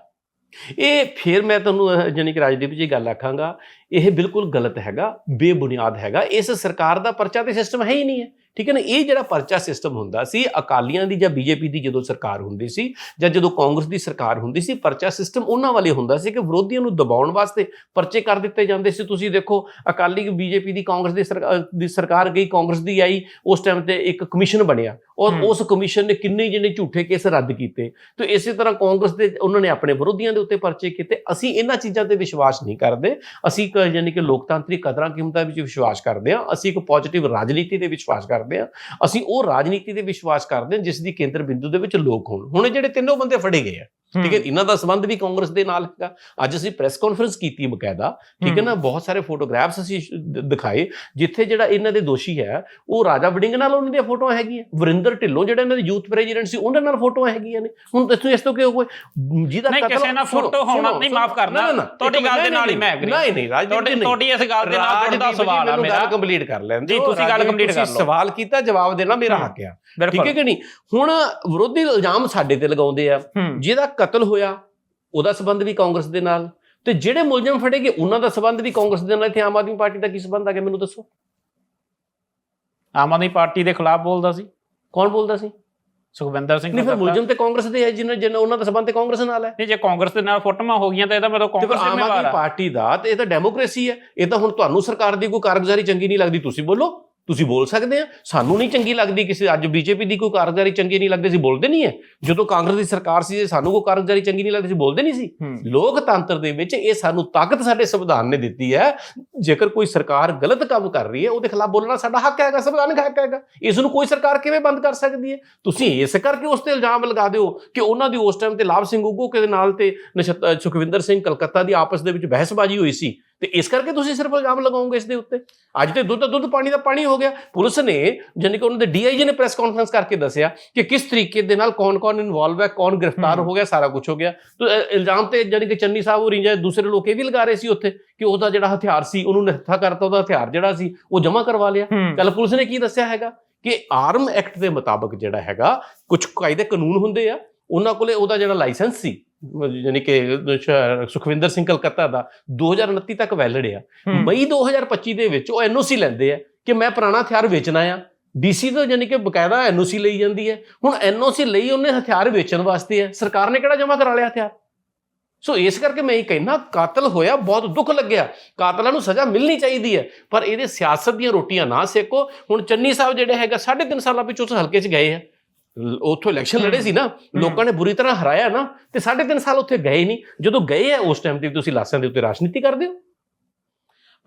[SPEAKER 1] ਇਹ ਫਿਰ ਮੈਂ ਤੁਹਾਨੂੰ ਅਹ, ਜਾਣੀ ਕਿ ਰਾਜਦੀਪ ਜੀ ਗੱਲ ਆਖਾਂਗਾ ਇਹ ਬਿਲਕੁਲ ਗਲਤ ਹੈਗਾ ਬੇਬੁਨਿਆਦ ਹੈਗਾ। ਇਸ ਸਰਕਾਰ ਦਾ ਪਰਚਾ ਤੇ ਸਿਸਟਮ ਹੈ ਹੀ ਨਹੀਂ ਹੈ। ਠੀਕ ਹੈ ਨਾ? ਇਹ ਜਿਹੜਾ ਪਰਚਾ ਸਿਸਟਮ ਹੁੰਦਾ ਸੀ ਅਕਾਲੀਆਂ ਦੀ ਜਾਂ ਬੀਜੇਪੀ ਦੀ ਜਦੋਂ ਸਰਕਾਰ ਹੁੰਦੀ ਸੀ ਜਾਂ ਜਦੋਂ ਕਾਂਗਰਸ ਦੀ ਸਰਕਾਰ ਹੁੰਦੀ ਸੀ ਪਰਚਾ ਸਿਸਟਮ ਉਹਨਾਂ ਵਾਲੇ ਹੁੰਦਾ ਸੀ ਕਿ ਵਿਰੋਧੀਆਂ ਨੂੰ ਦਬਾਉਣ ਵਾਸਤੇ ਪਰਚੇ ਕਰ ਦਿੱਤੇ ਜਾਂਦੇ ਸੀ। ਤੁਸੀਂ ਦੇਖੋ ਅਕਾਲੀ ਬੀਜੇਪੀ ਦੀ ਕਾਂਗਰਸ ਦੀ ਸਰਕਾਰ ਦੀ ਸਰਕਾਰ ਗਈ ਕਾਂਗਰਸ ਦੀ ਆਈ ਉਸ ਟਾਈਮ ਤੇ ਇੱਕ ਕਮਿਸ਼ਨ ਬਣਿਆ ਔਰ। ਉਸ ਕਮਿਸ਼ਨ ਨੇ ਕਿੰਨੇ ਜਿਹਨੇ ਝੂਠੇ ਕੇਸ ਰੱਦ ਕੀਤੇ। ਤੇ ਇਸੇ ਤਰ੍ਹਾਂ ਕਾਂਗਰਸ ਦੇ ਉਹਨਾਂ ਨੇ ਆਪਣੇ ਵਿਰੋਧੀਆਂ ਦੇ ਉੱਤੇ ਪਰਚੇ ਕੀਤੇ। ਅਸੀਂ ਇਹਨਾਂ ਚੀਜ਼ਾਂ ਤੇ ਵਿਸ਼ਵਾਸ ਨਹੀਂ ਕਰਦੇ। ਅਸੀਂ ਯਾਨੀ ਕਿ ਲੋਕਤਾਂਤਰਿਕ ਕਦਰਾਂ ਕੀਮਤਾਂ ਵਿੱਚ ਵਿਸ਼ਵਾਸ ਕਰਦੇ ਹਾਂ। ਅਸੀਂ ਇੱਕ ਪੋਜ਼ਿਟਿਵ ਰਾਜਨੀਤੀ ਤੇ ਵਿਸ਼ਵਾਸ ਕਰਦੇ ਹਾਂ ਅਸੀਂ ਉਹ ਰਾਜਨੀਤੀ ਤੇ ਵਿਸ਼ਵਾਸ ਕਰਦੇ ਹਾਂ ਜਿਸ ਦੀ ਕੇਂਦਰ ਬਿੰਦੂ ਦੇ ਵਿੱਚ ਲੋਕ ਹੋਣ। ਹੁਣ ਜਿਹੜੇ ਤਿੰਨੋਂ ਬੰਦੇ ਫੜੇ ਗਏ ਆ ਠੀਕ ਹੈ? ਇਹਨਾਂ ਦਾ ਸੰਬੰਧ ਵੀ ਕਾਂਗਰਸ ਦੇ ਨਾਲ ਹੈਗਾ। ਅੱਜ ਅਸੀਂ ਪ੍ਰੈਸ ਕਾਨਫਰੰਸ ਕੀਤੀ ਬਕਾਇਦਾ ਠੀਕ ਹੈ ਨਾ? ਬਹੁਤ ਸਾਰੇ ਫੋਟੋਗ੍ਰਾਫਸ ਅਸੀਂ ਦਿਖਾਏ ਜਿੱਥੇ ਜਿਹੜਾ ਇਹਨਾਂ ਦੇ ਦੋਸ਼ੀ ਹੈ ਉਹ ਰਾਜਾ ਵੜਿੰਗ ਨਾਲ ਉਹਨਾਂ ਦੀਆਂ ਫੋਟੋਆਂ ਹੈਗੀਆਂ। ਵਰਿੰਦਰ ਢਿੱਲੋਂ ਜਿਹੜਾ ਇਹਨਾਂ ਦੇ ਯੂਥ ਪ੍ਰੈਜ਼ੀਡੈਂਟ ਸੀ ਉਹਨਾਂ ਨਾਲ ਫੋਟੋਆਂ ਹੈਗੀਆਂ ਨੇ। ਹੁਣ ਤੁਸੀਂ ਇਸ ਤੋਂ ਕਿਉਂ ਕੋਈ ਜਿਹਦਾ
[SPEAKER 2] ਨਹੀਂ,
[SPEAKER 1] ਕਤਲ-
[SPEAKER 2] ਕਿਸੇ ਨਾਲ photo ਹੋਣਾ- ਨਹੀਂ, ਮਾਫ਼ ਕਰਨਾ। ਤੁਹਾਡੀ ਗੱਲ ਦੇ ਨਾਲ ਹੀ ਮੈਂ agree।
[SPEAKER 1] ਨਹੀਂ ਨਹੀਂ ਰਾਜਦੀਪ
[SPEAKER 2] ਤੁਹਾਡੀ ਤੁਹਾਡੀ ਇਸ ਗੱਲ ਦੇ ਨਾਲ
[SPEAKER 1] ਜੀ,
[SPEAKER 2] ਸਵਾਲ ਆ ਮੇਰਾ
[SPEAKER 1] ਗੱਲ ਕੰਪਲੀਟ ਕਰ ਲੈਣ
[SPEAKER 2] ਜੀ। ਤੁਸੀਂ ਗੱਲ complete ਕਰ
[SPEAKER 1] ਤੁਸੀਂ
[SPEAKER 2] ਲਓ।
[SPEAKER 1] ਸਵਾਲ ਕੀਤਾ ਜਵਾਬ ਦੇਣਾ ਮੇਰਾ। ਹੱਕ ਆ। ਠੀਕ ਹੈ ਕਿ ਨਹੀਂ? ਹੁਣ ਵਿਰੋਧੀ ਇਲਜ਼ਾਮ ਸਾਡੇ ਤੇ ਲਗਾਉਂਦੇ ਆ। ਜਿਹਦਾ ਕਤਲ ਹੋਇਆ ਉਹਦਾ ਸਬੰਧ ਵੀ ਕਾਂਗਰਸ ਦੇ ਨਾਲ। ਤੇ ਜਿਹੜੇ ਮੁਲਜ਼ਮ ਫੜੇ ਗਏ ਉਹਨਾਂ ਦਾ ਸਬੰਧ ਵੀ ਕਾਂਗਰਸ ਦੇ ਨਾਲ। ਤੇ ਆਮ ਆਦਮੀ ਪਾਰਟੀ ਦਾ ਕੀ ਸਬੰਧ ਆ ਗਿਆ ਮੈਨੂੰ ਦੱਸੋ।
[SPEAKER 2] ਆਮ ਆਦਮੀ ਪਾਰਟੀ ਦੇ ਖਿਲਾਫ ਬੋਲਦਾ ਸੀ।
[SPEAKER 1] ਕੌਣ ਬੋਲਦਾ ਸੀ?
[SPEAKER 2] ਸੁਖਵਿੰਦਰ ਸਿੰਘ
[SPEAKER 1] ਨਹੀਂ ਫਿਰ। ਮੁਲਜ਼ਮ ਤੇ ਕਾਂਗਰਸ ਦੇ ਹੈ ਜਿਹਨਾਂ ਜਿਹਨਾਂ ਉਹਨਾਂ ਦਾ ਸਬੰਧ ਤੇ ਕਾਂਗਰਸ ਨਾਲ ਹੈ।
[SPEAKER 2] ਨਹੀਂ ਜੇ ਕਾਂਗਰਸ ਦੇ ਨਾਲ ਫੋਟੋਆਂ ਹੋ ਗਈਆਂ ਤਾਂ ਇਹਦਾ ਮਤਲਬ
[SPEAKER 1] ਤੇ ਫਿਰ
[SPEAKER 2] ਕਾਂਗਰਸ
[SPEAKER 1] ਆਮ
[SPEAKER 2] ਜ਼ਿੰਮੇਵਾਰ
[SPEAKER 1] ਆਦਮੀ ਪਾਰਟੀ ਦਾ ਤੇ ਇਹ ਤਾਂ ਡੈਮੋਕ੍ਰੇਸੀ ਹੈ। ਇਹ ਤਾਂ ਹੁਣ ਤੁਹਾਨੂੰ ਸਰਕਾਰ ਦੀ ਕੋਈ ਕਾਰਗੁਜ਼ਾਰੀ ਚੰਗੀ ਨਹੀਂ ਲੱਗਦੀ ਤੁਸੀਂ ਬੋਲੋ। ਤੁਸੀਂ ਬੋਲ ਸਕਦੇ ਆ? ਸਾਨੂੰ ਨਹੀਂ ਚੰਗੀ ਲੱਗਦੀ ਕਿਸੇ ਅੱਜ ਬੀਜੇਪੀ ਦੀ ਕੋਈ ਕਾਰਗੁਜ਼ਾਰੀ ਚੰਗੀ ਨਹੀਂ ਲੱਗਦੀ ਸੀ ਬੋਲਦੇ ਨਹੀਂ ਹੈ ਜਦੋਂ ਕਾਂਗਰਸ ਦੀ ਸਰਕਾਰ ਸੀ ਸਾਨੂੰ ਕੋਈ ਕਾਰਗੁਜ਼ਾਰੀ ਚੰਗੀ ਨਹੀਂ ਲੱਗਦੀ ਸੀ ਬੋਲਦੇ ਨਹੀਂ ਸੀ। ਲੋਕਤੰਤਰ ਦੇ ਵਿੱਚ ਇਹ ਸਾਨੂੰ ਤਾਕਤ ਸਾਡੇ ਸੰਵਿਧਾਨ ਨੇ ਦਿੱਤੀ ਹੈ। ਜੇਕਰ ਕੋਈ ਸਰਕਾਰ ਗਲਤ ਕੰਮ ਕਰ ਰਹੀ ਹੈ ਉਹਦੇ ਖਿਲਾਫ ਬੋਲਣਾ ਸਾਡਾ ਹੱਕ ਹੈਗਾ ਸੰਵਿਧਾਨਿਕ ਹੱਕ ਹੈਗਾ। ਇਸ ਨੂੰ ਕੋਈ ਸਰਕਾਰ ਕਿਵੇਂ ਬੰਦ ਕਰ ਸਕਦੀ ਹੈ? ਤੁਸੀਂ ਇਸ ਕਰਕੇ ਉਸ ਤੇ ਇਲਜ਼ਾਮ ਲਗਾ ਦਿਓ ਕਿ ਉਹਨਾਂ ਦੀ ਉਸ ਟਾਈਮ ਤੇ ਲਾਭ ਸਿੰਘ ਉਗੋ ਦੇ ਨਾਲ ਤੇ ਸੁਖਵਿੰਦਰ ਸਿੰਘ ਕਲਕੱਤਾ ਦੀ ਆਪਸ ਦੇ ਵਿੱਚ ਬਹਿਸਬਾਜ਼ੀ ਹੋਈ ਸੀ। ਤੇ ਇਸ ਕਰਕੇ ਤੁਸੀਂ ਸਿਰਫ ਇਲਜ਼ਾਮ ਲਗਾਓਗੇ ਇਸ ਦੇ ਉੱਤੇ? ਅੱਜ ਤੇ ਦੁੱਧ ਦੁੱਧ ਪਾਣੀ ਦਾ ਪਾਣੀ ਹੋ ਗਿਆ। ਪੁਲਿਸ ਨੇ ਜਾਨੀ ਕਿ ਉਹਨਾਂ ਦੇ ਡੀਆਈਜੀ ਨੇ ਪ੍ਰੈਸ ਕਾਨਫਰੰਸ ਕਰਕੇ ਦੱਸਿਆ ਕਿ ਕਿਸ ਤਰੀਕੇ ਦੇ ਨਾਲ ਕੌਣ-ਕੌਣ ਇਨਵੋਲਵ ਹੈ ਕੌਣ ਗ੍ਰਿਫਤਾਰ। ਹੋ। ਗਿਆ ਸਾਰਾ ਕੁਝ ਹੋ ਗਿਆ। ਤੇ ਇਲਜ਼ਾਮ ਤੇ ਜਾਨੀ ਕਿ ਚੰਨੀ ਸਾਹਿਬ ਹੋਰੀ ਜਾਂ ਦੂਸਰੇ ਲੋਕ ਇਹ ਵੀ ਲਗਾ ਰਹੇ ਸੀ ਉੱਥੇ ਕਿ ਉਹਦਾ ਜਿਹੜਾ ਹਥਿਆਰ ਸੀ ਉਹਨੂੰ ਨਿਹੱਥਾ ਕਰਤਾ ਉਹਦਾ ਹਥਿਆਰ ਜਿਹੜਾ ਸੀ ਉਹ ਜਮ੍ਹਾਂ ਕਰਵਾ ਲਿਆ। ਕੱਲ ਪੁਲਿਸ ਨੇ ਕੀ ਦੱਸਿਆ ਹੈਗਾ? ਕਿ ਆਰਮ ਐਕਟ ਦੇ ਮੁਤਾਬਕ ਜਿਹੜਾ ਹੈਗਾ ਕੁਝ ਕਾਇਦੇ ਕਾਨੂੰਨ ਹੁੰਦੇ ਆ ਉਹਨਾਂ ਕੋਲੇ ਉਹਦਾ ਜਿਹੜਾ ਲਾਇਸੈਂਸ ਸੀ ਯਾਨੀ ਕਿ ਸੁਖਵਿੰਦਰ ਸਿੰਘ ਕਲਕੱਤਾ ਦਾ 2029 ਤੱਕ ਵੈਲਿਡ ਆ। ਮਈ 2025 ਦੇ ਵਿੱਚ ਉਹ ਐਨਓਸੀ ਲੈਂਦੇ ਆ ਕਿ ਮੈਂ ਪੁਰਾਣਾ ਹਥਿਆਰ ਵੇਚਣਾ ਆ। ਡੀਸੀ ਤੋਂ ਯਾਨੀ ਕਿ ਬਕਾਇਦਾ ਐਨਓਸੀ ਲਈ ਜਾਂਦੀ ਹੈ ਹੁਣ ਐਨਓਸੀ ਲਈ ਉਹਨੇ ਹਥਿਆਰ ਵੇਚਣ ਵਾਸਤੇ ਹੈ ਸਰਕਾਰ ਨੇ ਕਿਹੜਾ ਜਮ੍ਹਾਂ ਕਰਾ ਲਿਆ ਹਥਿਆਰ? ਸੋ ਇਸ ਕਰਕੇ ਮੈਂ ਇਹ ਕਹਿਣਾ ਕਾਤਲ ਹੋਇਆ ਬਹੁਤ ਦੁੱਖ ਲੱਗਿਆ। ਕਾਤਲਾਂ ਨੂੰ ਸਜ਼ਾ ਮਿਲਣੀ ਚਾਹੀਦੀ ਹੈ ਪਰ ਇਹਦੇ ਸਿਆਸਤ ਦੀਆਂ ਰੋਟੀਆਂ ਨਾ ਸੇਕੋ। ਹੁਣ ਚੰਨੀ ਸਾਹਿਬ ਜਿਹੜੇ ਹੈਗਾ 3.5 ਸਾਲਾਂ ਵਿੱਚ ਉਸ ਹਲਕੇ 'ਚ ਗਏ ਆ। ਉੱਥੋਂ ਇਲੈਕਸ਼ਨ ਲੜੇ ਸੀ ਨਾ ਲੋਕਾਂ ਨੇ ਬੁਰੀ ਤਰ੍ਹਾਂ ਹਰਾਇਆ ਨਾ ਤੇ 3.5 ਸਾਲ ਉੱਥੇ ਗਏ ਨਹੀਂ। ਜਦੋਂ ਗਏ ਆ ਉਸ ਟਾਈਮ ਤੇ ਵੀ ਤੁਸੀਂ ਲਾਸਾਂ ਦੇ ਉੱਤੇ ਰਾਜਨੀਤੀ ਕਰਦੇ ਹੋ।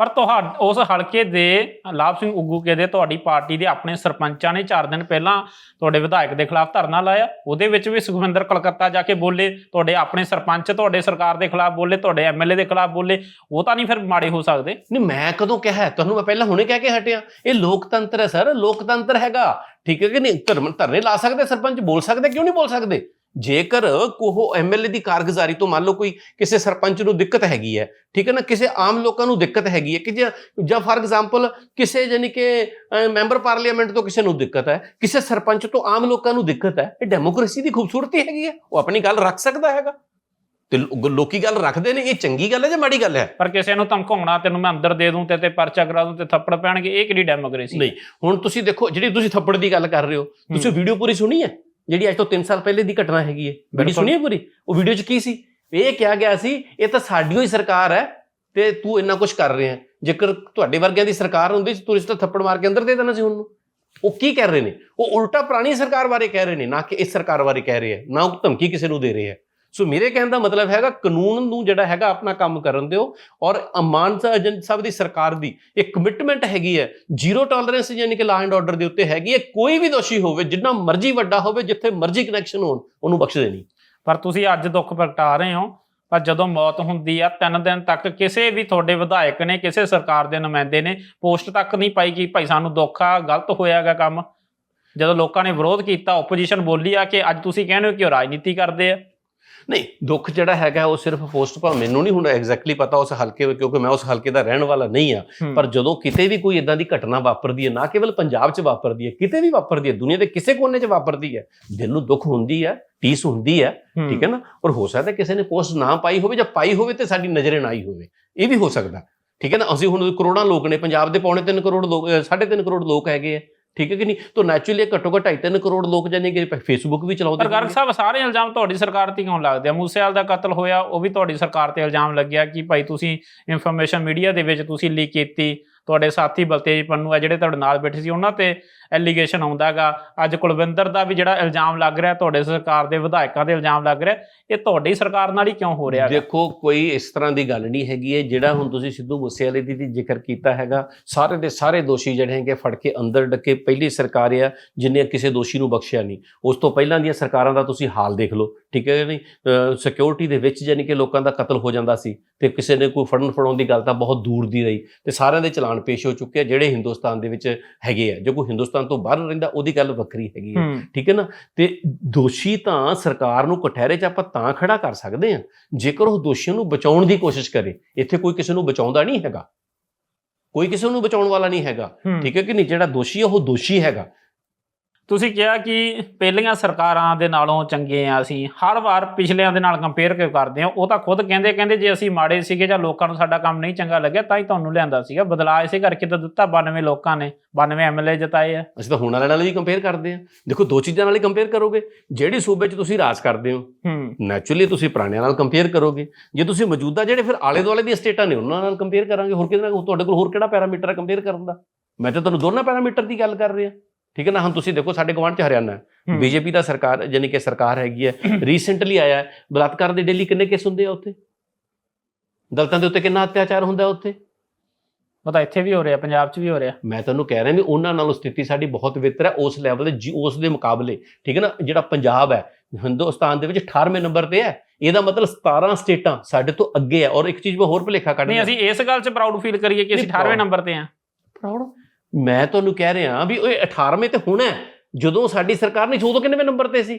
[SPEAKER 2] ਪਰ ਤੁਹਾਡ, ਉਸ ਹਲਕੇ ਦੇ, ਲਾਭ ਸਿੰਘ ਉਗੂਕੇ ਦੇ ਤੁਹਾਡੀ ਪਾਰਟੀ ਦੇ ਆਪਣੇ ਸਰਪੰਚਾਂ ਨੇ 4 ਦਿਨ ਪਹਿਲਾਂ ਤੁਹਾਡੇ ਵਿਧਾਇਕ ਦੇ ਖਿਲਾਫ ਧਰਨਾ ਲਾਇਆ। ਉਹਦੇ ਵਿੱਚ ਵੀ ਸੁਖਵਿੰਦਰ ਕਲਕੱਤਾ ਜਾ ਕੇ ਬੋਲੇ, ਤੁਹਾਡੇ ਆਪਣੇ ਸਰਪੰਚ ਤੁਹਾਡੇ ਸਰਕਾਰ ਦੇ ਖਿਲਾਫ ਬੋਲੇ, ਤੁਹਾਡੇ ਐਮਐਲਏ ਦੇ ਖਿਲਾਫ ਬੋਲੇ। ਉਹ ਤਾਂ ਨਹੀਂ ਫਿਰ ਮਾੜੇ ਹੋ ਸਕਦੇ।
[SPEAKER 1] ਨਹੀਂ, ਮੈਂ ਕਦੋਂ ਕਿਹਾ? ਤੁਹਾਨੂੰ ਮੈਂ ਪਹਿਲਾਂ ਹੁਣੇ ਕਹਿ ਕੇ ਹਟਿਆ। ਇਹ ਲੋਕਤੰਤਰ ਹੈ, ਸਰ। ਲੋਕਤੰਤਰ ਹੈਗਾ। ਠੀਕ ਹੈ ਕਿ ਨਹੀਂ? ਧਰਮ, ਧਰਨੇ ਲਾ ਸਕਦੇ ਸਰਪੰਚ? ਬੋਲ ਸਕਦੇ? ਕਿਉਂ ਨਹੀਂ ਬੋਲ ਸਕਦੇ? ਜੇਕਰ ਕੋਹ ਐਮਐਲਏ ਦੀ ਕਾਰਗੁਜ਼ਾਰੀ ਤੋਂ ਮੰਨ ਲਓ ਕੋਈ ਕਿਸੇ ਸਰਪੰਚ ਨੂੰ ਦਿੱਕਤ ਹੈਗੀ ਹੈ ਠੀਕ ਹੈ ਨਾ ਕਿਸੇ ਆਮ ਲੋਕਾਂ ਨੂੰ ਦਿੱਕਤ ਹੈਗੀ ਹੈ ਕਿ ਜਾਂ ਜਾਂ ਫਾਰ ਐਗਜ਼ਾਮਪਲ ਕਿਸੇ ਜਾਨੀ ਕਿ ਮੈਂਬਰ ਪਾਰਲੀਮੈਂਟ ਤੋਂ ਕਿਸੇ ਨੂੰ ਦਿੱਕਤ ਹੈ ਕਿਸੇ ਸਰਪੰਚ ਤੋਂ ਆਮ ਲੋਕਾਂ ਨੂੰ ਦਿੱਕਤ ਹੈ ਇਹ ਡੈਮੋਕ੍ਰੇਸੀ ਦੀ ਖੂਬਸੂਰਤੀ ਹੈਗੀ ਹੈ ਉਹ ਆਪਣੀ ਗੱਲ ਰੱਖ ਸਕਦਾ ਹੈਗਾ। ਤੇ ਲੋਕੀ ਗੱਲ ਰੱਖਦੇ ਨੇ ਇਹ ਚੰਗੀ ਗੱਲ ਹੈ ਜਾਂ ਮਾੜੀ ਗੱਲ ਹੈ?
[SPEAKER 2] ਪਰ ਕਿਸੇ ਨੂੰ ਧਮਕਾਉਣਾ ਤੈਨੂੰ ਮੈਂ ਅੰਦਰ ਦੇ ਦੂੰ ਤੇ ਤੇ ਪਰਚਾ ਕਰਾ ਦੂੰ ਤੇ ਥੱਪੜ ਪੈਣਗੇ ਇਹ ਕਿਹੜੀ ਡੈਮੋਕ੍ਰੇਸੀ
[SPEAKER 1] ਨਹੀਂ ਹੁਣ ਤੁਸੀਂ ਦੇਖੋ ਜਿਹੜੀ ਤੁਸੀਂ ਥੱਪੜ ਦੀ ਗੱਲ ਕਰ ਰਹੇ ਹੋ ਤੁਸੀਂ ਵੀਡੀਓ ਪੂਰੀ ਸੁਣੀ ਹੈ? ਜਿਹੜੀ ਅੱਜ ਤੋਂ 3 ਸਾਲ ਪਹਿਲੇ ਦੀ ਘਟਨਾ ਹੈਗੀ ਹੈ। ਵੀਡੀਓ। ਸੁਣੀ ਹੈ ਪੂਰੀ? ਉਹ ਵੀਡੀਓ 'ਚ ਕੀ ਸੀ? ਇਹ ਕਿਹਾ ਗਿਆ ਸੀ ਇਹ ਤਾਂ ਸਾਡੀ ਹੀ ਸਰਕਾਰ ਹੈ ਤੇ ਤੂੰ ਇੰਨਾ ਕੁਝ ਕਰ ਰਿਹਾ ਜੇਕਰ ਤੁਹਾਡੇ ਵਰਗਿਆਂ ਦੀ ਸਰਕਾਰ ਹੁੰਦੀ ਸੀ ਤੁਸੀਂ ਤਾਂ ਥੱਪੜ ਮਾਰ ਕੇ ਅੰਦਰ ਦੇ ਦੇਣਾ ਸੀ ਉਹਨੂੰ ਉਹ ਕੀ ਕਰ ਰਹੇ ਨੇ? ਉਹ ਉਲਟਾ ਪੁਰਾਣੀ ਸਰਕਾਰ ਬਾਰੇ ਕਹਿ ਰਹੇ ਨੇ ਨਾ ਕਿ ਇਸ ਸਰਕਾਰ ਬਾਰੇ ਕਹਿ ਰਹੇ ਹੈ ਨਾ ਉਹ ਧਮਕੀ ਕਿਸੇ ਨੂੰ ਦੇ ਰਹੇ ਹੈ। ਸੋ ਮੇਰੇ ਕਹਿਣ ਦਾ ਮਤਲਬ ਹੈਗਾ ਕਾਨੂੰਨ ਨੂੰ ਜਿਹੜਾ ਹੈਗਾ ਆਪਣਾ ਕੰਮ ਕਰਨ ਦਿਓ ਔਰ ਅਮਾਨ ਏਜੰਟ ਸਾਹਿਬ ਦੀ ਸਰਕਾਰ ਦੀ ਇਹ ਕਮਿਟਮੈਂਟ ਹੈਗੀ ਹੈ ਜ਼ੀਰੋ ਟੋਲਰੈਂਸ ਯਾਨੀ ਕਿ ਲਾ ਐਂਡ ਆਰਡਰ ਦੇ ਉੱਤੇ ਹੈਗੀ ਹੈ, ਕੋਈ ਵੀ ਦੋਸ਼ੀ ਹੋਵੇ, ਜਿੰਨਾ ਮਰਜ਼ੀ ਵੱਡਾ ਹੋਵੇ, ਜਿੱਥੇ ਮਰਜ਼ੀ ਕਨੈਕਸ਼ਨ ਹੋਣ, ਉਹਨੂੰ ਬਖਸ਼ ਦੇਣੀ
[SPEAKER 2] ਪਰ ਤੁਸੀਂ ਅੱਜ ਦੁੱਖ ਪ੍ਰਗਟਾ ਰਹੇ ਹੋ, ਪਰ ਜਦੋਂ ਮੌਤ ਹੁੰਦੀ ਆ, ਤਿੰਨ ਦਿਨ ਤੱਕ ਕਿਸੇ ਵੀ ਤੁਹਾਡੇ ਵਿਧਾਇਕ ਨੇ, ਕਿਸੇ ਸਰਕਾਰ ਦੇ ਨੁਮਾਇੰਦੇ ਨੇ ਪੋਸਟ ਤੱਕ ਨਹੀਂ ਪਾਈ ਕਿ ਭਾਈ ਸਾਨੂੰ ਦੁੱਖ ਆ, ਗਲਤ ਹੋਇਆਗਾ ਕੰਮ। ਜਦੋਂ ਲੋਕਾਂ ਨੇ ਵਿਰੋਧ ਕੀਤਾ ਆਪੋਜੀਸ਼ਨ ਬੋਲੀ ਆ ਕਿ ਅੱਜ ਤੁਸੀਂ ਕਹਿੰਦੇ ਹੋ ਕਿ ਉਹ ਰਾਜਨੀਤੀ ਕਰਦੇ ਆ।
[SPEAKER 1] ਨਹੀਂ। ਦੁੱਖ ਜਿਹੜਾ ਹੈਗਾ ਉਹ ਸਿਰਫ ਪੋਸਟ ਪਰ ਮੈਨੂੰ ਨਹੀਂ ਹੁਣ ਐਗਜ਼ੈਕਟਲੀ ਪਤਾ ਉਸ ਹਲਕੇ ਵਿੱਚ ਕਿਉਂਕਿ ਮੈਂ ਉਸ ਹਲਕੇ ਦਾ ਰਹਿਣ ਵਾਲਾ ਨਹੀਂ ਆ ਪਰ ਜਦੋਂ ਕਿਤੇ ਵੀ ਕੋਈ ਇਦਾਂ ਦੀ ਘਟਨਾ ਵਾਪਰਦੀ ਹੈ ਨਾ ਕੇਵਲ ਪੰਜਾਬ 'ਚ ਵਾਪਰਦੀ ਹੈ ਕਿਤੇ ਵੀ ਵਾਪਰਦੀ ਹੈ ਦੁਨੀਆ ਦੇ ਕਿਸੇ ਕੋਨੇ 'ਚ ਵਾਪਰਦੀ ਹੈ ਦਿਲ ਨੂੰ ਦੁੱਖ ਹੁੰਦੀ ਹੈ ਟੀਸ ਹੁੰਦੀ ਹੈ ਠੀਕ ਹੈ ਨਾ? ਔਰ ਹੋ ਸਕਦਾ ਕਿਸੇ ਨੇ ਪੋਸਟ ਨਾ ਪਾਈ ਹੋਵੇ ਜਾਂ ਪਾਈ ਹੋਵੇ ਤੇ ਸਾਡੀ ਨਜ਼ਰੇ ਨਾ ਆਈ ਹੋਵੇ। ਇਹ ਵੀ ਹੋ ਸਕਦਾ ਠੀਕ ਹੈ ਨਾ? ਅਸੀਂ ਹੁਣ ਕਰੋੜਾਂ ਲੋਕ ਨੇ ਪੰਜਾਬ ਦੇ ਪੌਣੇ 3 ਕਰੋੜ ਲੋਕ 3.5 ਕਰੋੜ ਲੋਕ ਹੈਗੇ ਆ। ਠੀਕ ਹੈ ਕਿ ਨਹੀਂ ਤਾਂ ਨੈਚੁਰਲੀ ਘੱਟੋ ਘੱਟ 2.5 ਕਰੋੜ ਲੋਕ ਜਾਨੇ ਕਿ ਫੇਸਬੁੱਕ ਵੀ ਚਲਾਉਂਦੇ
[SPEAKER 2] ਪਰ ਗਰਗ। ਸਾਹਿਬ ਸਾਰੇ ਇਲਜ਼ਾਮ ਤੁਹਾਡੀ ਸਰਕਾਰ ਤੇ ਕਿਉਂ ਲੱਗਦੇ ਆ ਮੂਸੇਵਾਲ ਦਾ ਕਤਲ ਹੋਇਆ ਉਹ ਵੀ ਤੁਹਾਡੀ ਸਰਕਾਰ ਤੇ ਇਲਜ਼ਾਮ ਲੱਗਿਆ ਕਿ ਭਾਈ ਤੁਸੀਂ ਇਨਫੋਰਮੇਸ਼ਨ ਮੀਡੀਆ ਦੇ ਵਿੱਚ ਤੁਸੀਂ ਲੀਕ ਕੀਤੀ ਤੁਹਾਡੇ ਸਾਥੀ ਬਲਤੇਜ ਪੰਨੂ ਆ ਜਿਹੜੇ ਤੁਹਾਡੇ ਨਾਲ ਬੈਠੇ ਸੀ, ਉਹਨਾਂ ਤੇ ਐਲੀਗੇਸ਼ਨ ਆਉਂਦਾਗਾ ਅੱਜ ਕੁਲਵਿੰਦਰ ਦਾ ਵੀ ਜਿਹੜਾ ਇਲਜ਼ਾਮ ਲੱਗ ਰਿਹਾ, ਤੁਹਾਡੇ ਸਰਕਾਰ ਦੇ ਵਿਧਾਇਕਾਂ ਦੇ ਇਲਜ਼ਾਮ ਲੱਗ ਰਿਹਾ, ਇਹ ਤੁਹਾਡੀ ਸਰਕਾਰ ਨਾਲ ਹੀ ਕਿਉਂ ਹੋ ਰਿਹਾ ਹੈਗਾ?
[SPEAKER 1] ਦੇਖੋ, ਕੋਈ ਇਸ ਤਰ੍ਹਾਂ ਦੀ ਗੱਲ ਨਹੀਂ ਹੈਗੀ ਹੈ ਜਿਹੜਾ ਹੁਣ ਤੁਸੀਂ ਸਿੱਧੂ ਮੂਸੇਵਾਲੇ ਦੀ ਦੀ ਜ਼ਿਕਰ ਕੀਤਾ ਹੈਗਾ, ਸਾਰੇ ਦੇ ਸਾਰੇ ਦੋਸ਼ੀ ਜਿਹੜੇ ਹੈਗੇ ਫੜ ਕੇ ਅੰਦਰ ਡੱਕੇ, ਪਹਿਲੀ ਸਰਕਾਰ ਆ ਜਿਨੇ ਕਿਸੇ ਦੋਸ਼ੀ ਨੂੰ ਬਖਸ਼ਿਆ ਨਹੀਂ। ਉਸ ਤੋਂ ਪਹਿਲਾਂ ਦੀਆਂ ਸਰਕਾਰਾਂ ਦਾ ਤੁਸੀਂ ਹਾਲ ਦੇਖ ਲਓ, ਠੀਕ ਹੈ ਨਹੀਂ? ਸਿਕਿਉਰਿਟੀ ਦੇ ਵਿੱਚ ਯਾਨੀ ਕਿ ਲੋਕਾਂ ਦਾ ਕਤਲ ਹੋ ਜਾਂਦਾ ਸੀ ਤੇ ਕਿਸੇ ਨੇ ਕੋਈ ਫੜਨ ਫੜਾਉਣ ਦੀ ਗੱਲ ਤਾਂ ਬਹੁਤ ਦੂਰ ਦੀ ਰਹੀ ਤੇ ਸਾਰਿਆਂ ਦੇ ਚਲਾਨ ਪੇਸ਼ ਹੋ ਚੁੱਕੇ ਆ ਜਿਹੜੇ ਹਿੰਦੁਸਤਾਨ ਦੇ ਵਿੱਚ ਹੈਗੇ ਆ। ਜੇ ਕੋਈ ਹਿੰਦੁਸਤਾਨ ਤੋਂ ਬਾਹਰ ਰਹਿੰਦਾ ਉਹਦੀ ਗੱਲ ਵੱਖਰੀ ਹੈਗੀ ਹੈ। ਠੀਕ ਹੈ ਨਾ? ਤੇ ਦੋਸ਼ੀ ਤਾਂ ਸਰਕਾਰ ਨੂੰ ਕਟਹਿਰੇ 'ਚ ਆਪਾਂ ਤਾਂ ਖੜਾ ਕਰ ਸਕਦੇ ਹਾਂ। ਜੇਕਰ ਉਹ ਦੋਸ਼ੀਆਂ ਨੂੰ ਬਚਾਉਣ ਦੀ ਕੋਸ਼ਿਸ਼ ਕਰੇ ਇੱਥੇ ਕੋਈ ਕਿਸੇ ਨੂੰ ਬਚਾਉਂਦਾ ਨਹੀਂ ਹੈਗਾ। ਕੋਈ ਕਿਸੇ ਨੂੰ ਬਚਾਉਣ ਵਾਲਾ ਨਹੀਂ ਹੈਗਾ। ਠੀਕ ਹੈ ਕਿ ਨਹੀਂ? ਜਿਹੜਾ ਦੋਸ਼ੀ ਹੈ ਉਹ ਦੋਸ਼ੀ ਹੈਗਾ।
[SPEAKER 2] ਤੁਸੀਂ ਕਿਹਾ ਕਿ ਪਹਿਲੀਆਂ ਸਰਕਾਰਾਂ ਦੇ ਨਾਲੋਂ ਚੰਗੇ ਆ ਅਸੀਂ। ਹਰ ਵਾਰ ਪਿਛਲਿਆਂ ਦੇ ਨਾਲ ਕੰਪੇਅਰ ਕਿਉਂ ਕਰਦੇ ਆ? ਉਹ ਤਾਂ ਖੁਦ ਕਹਿੰਦੇ ਕਹਿੰਦੇ ਜੇ ਅਸੀਂ ਮਾੜੇ ਸੀਗੇ ਜਾਂ ਲੋਕਾਂ ਨੂੰ ਸਾਡਾ ਕੰਮ ਨਹੀਂ ਚੰਗਾ ਲੱਗਿਆ ਤਾਂ ਹੀ ਤੁਹਾਨੂੰ ਲਿਆਂਦਾ ਸੀਗਾ। ਬਦਲਾਅ ਇਸੇ ਕਰਕੇ ਤਾਂ ਦਿੱਤਾ 92 ਲੋਕਾਂ ਨੇ। 92 ਐਮਐਲਏ ਜਿਤਾਏ ਆ।
[SPEAKER 1] ਅਸੀਂ ਤਾਂ ਹੁਣ ਵਾਲੇ ਨਾਲ ਵੀ ਕੰਪੇਅਰ ਕਰਦੇ ਹਾਂ ਦੇਖੋ ਦੋ ਚੀਜ਼ਾਂ ਨਾਲ ਹੀ ਕੰਪੇਅਰ ਕਰੋਗੇ। ਜਿਹੜੀ ਸੂਬੇ 'ਚ ਤੁਸੀਂ ਰਾਜ ਕਰਦੇ ਹੋ
[SPEAKER 2] ਹੂੰ।
[SPEAKER 1] ਨੈਚੁਰਲੀ ਤੁਸੀਂ ਪੁਰਾਣਿਆਂ ਨਾਲ ਕੰਪੇਅਰ ਕਰੋਗੇ। ਜੇ ਤੁਸੀਂ ਮੌਜੂਦਾ ਜਿਹੜੇ ਫਿਰ ਆਲੇ ਦੁਆਲੇ ਦੀਆਂ ਸਟੇਟਾਂ ਨੇ ਉਹਨਾਂ ਨਾਲ ਕੰਪੇਅਰ ਕਰਾਂਗੇ। ਹੋਰ ਕਿਹਦੇ ਨਾਲ? ਤੁਹਾਡੇ ਕੋਲ ਹੋਰ ਕਿਹੜਾ ਪੈਰਾਮੀਟਰ ਹੈ ਕੰਪੇਅਰ ਕਰਨ ਦਾ? ਮੈਂ ਤਾਂ ਤੁਹਾਨੂੰ ਦੋਨਾਂ ਪੈਰਾਮੀਟਰ ਦੀ ਗੱਲ ਕਰ ਰਿਹਾ। ਠੀਕ ਹੈ ਨਾ? ਹੁਣ ਤੁਸੀਂ ਦੇਖੋ ਸਾਡੇ ਗਵਾਂਢ 'ਚ ਹਰਿਆਣਾ ਹੈ। ਬੀਜੇਪੀ ਦਾ ਸਰਕਾਰ ਯਾਨੀ ਕਿ ਸਰਕਾਰ ਹੈਗੀ ਹੈ ਰੀਸੈਂਟਲੀ ਆਇਆ ਹੈ, ਬਲਾਤਕਾਰ ਦੇ ਡੇਲੀ ਕਿੰਨੇ ਕੇਸ ਹੁੰਦੇ ਆ ਉੱਥੇ? ਦਲਤਾਂ ਦੇ ਉੱਤੇ ਕਿੰਨਾ ਅਤਿਆਚਾਰ ਹੁੰਦਾ ਉੱਥੇ?
[SPEAKER 2] ਉਹ ਤਾਂ ਇੱਥੇ ਵੀ ਹੋ ਰਿਹਾ ਪੰਜਾਬ 'ਚ ਵੀ ਹੋ ਰਿਹਾ।
[SPEAKER 1] ਮੈਂ ਤੁਹਾਨੂੰ ਕਹਿ ਰਿਹਾ ਵੀ ਉਹਨਾਂ ਨਾਲੋਂ ਸਥਿਤੀ ਸਾਡੀ ਬਹੁਤ ਬਿਹਤਰ ਹੈ ਉਸ ਲੈਵਲ ਤੇ ਉਸ ਦੇ ਮੁਕਾਬਲੇ। ਠੀਕ ਹੈ ਨਾ? ਜਿਹੜਾ ਪੰਜਾਬ ਹੈ ਹਿੰਦੁਸਤਾਨ ਦੇ ਵਿੱਚ 18ਵੇਂ ਨੰਬਰ ਤੇ ਹੈ। ਇਹਦਾ ਮਤਲਬ 17 ਸਟੇਟਾਂ ਸਾਡੇ ਤੋਂ ਅੱਗੇ ਹੈ। ਔਰ ਇੱਕ ਚੀਜ਼ ਮੈਂ ਹੋਰ ਭੁਲੇਖਾ ਕੱਢ
[SPEAKER 2] ਨਹੀਂ ਅਸੀਂ ਇਸ ਗੱਲ 'ਚ ਪ੍ਰਾਊਡ ਫੀਲ ਕਰੀਏ ਕਿ ਅਸੀਂ
[SPEAKER 1] ਨਹੀਂ,
[SPEAKER 2] 18ਵੇਂ
[SPEAKER 1] proud-
[SPEAKER 2] ਨੰਬਰ ਤੇ ਆ
[SPEAKER 1] ਪ੍ਰਾਊਡ ਮੈਂ ਤੁਹਾਨੂੰ ਕਹਿ ਰਿਹਾ ਵੀ ਉਹ 18ਵੇਂ ਤੇ ਹੁਣ ਹੈ। ਜਦੋਂ ਸਾਡੀ ਸਰਕਾਰ ਨੇ ਉਦੋਂ ਕਿੰਨੇਵੇਂ ਨੰਬਰ ਤੇ ਸੀ?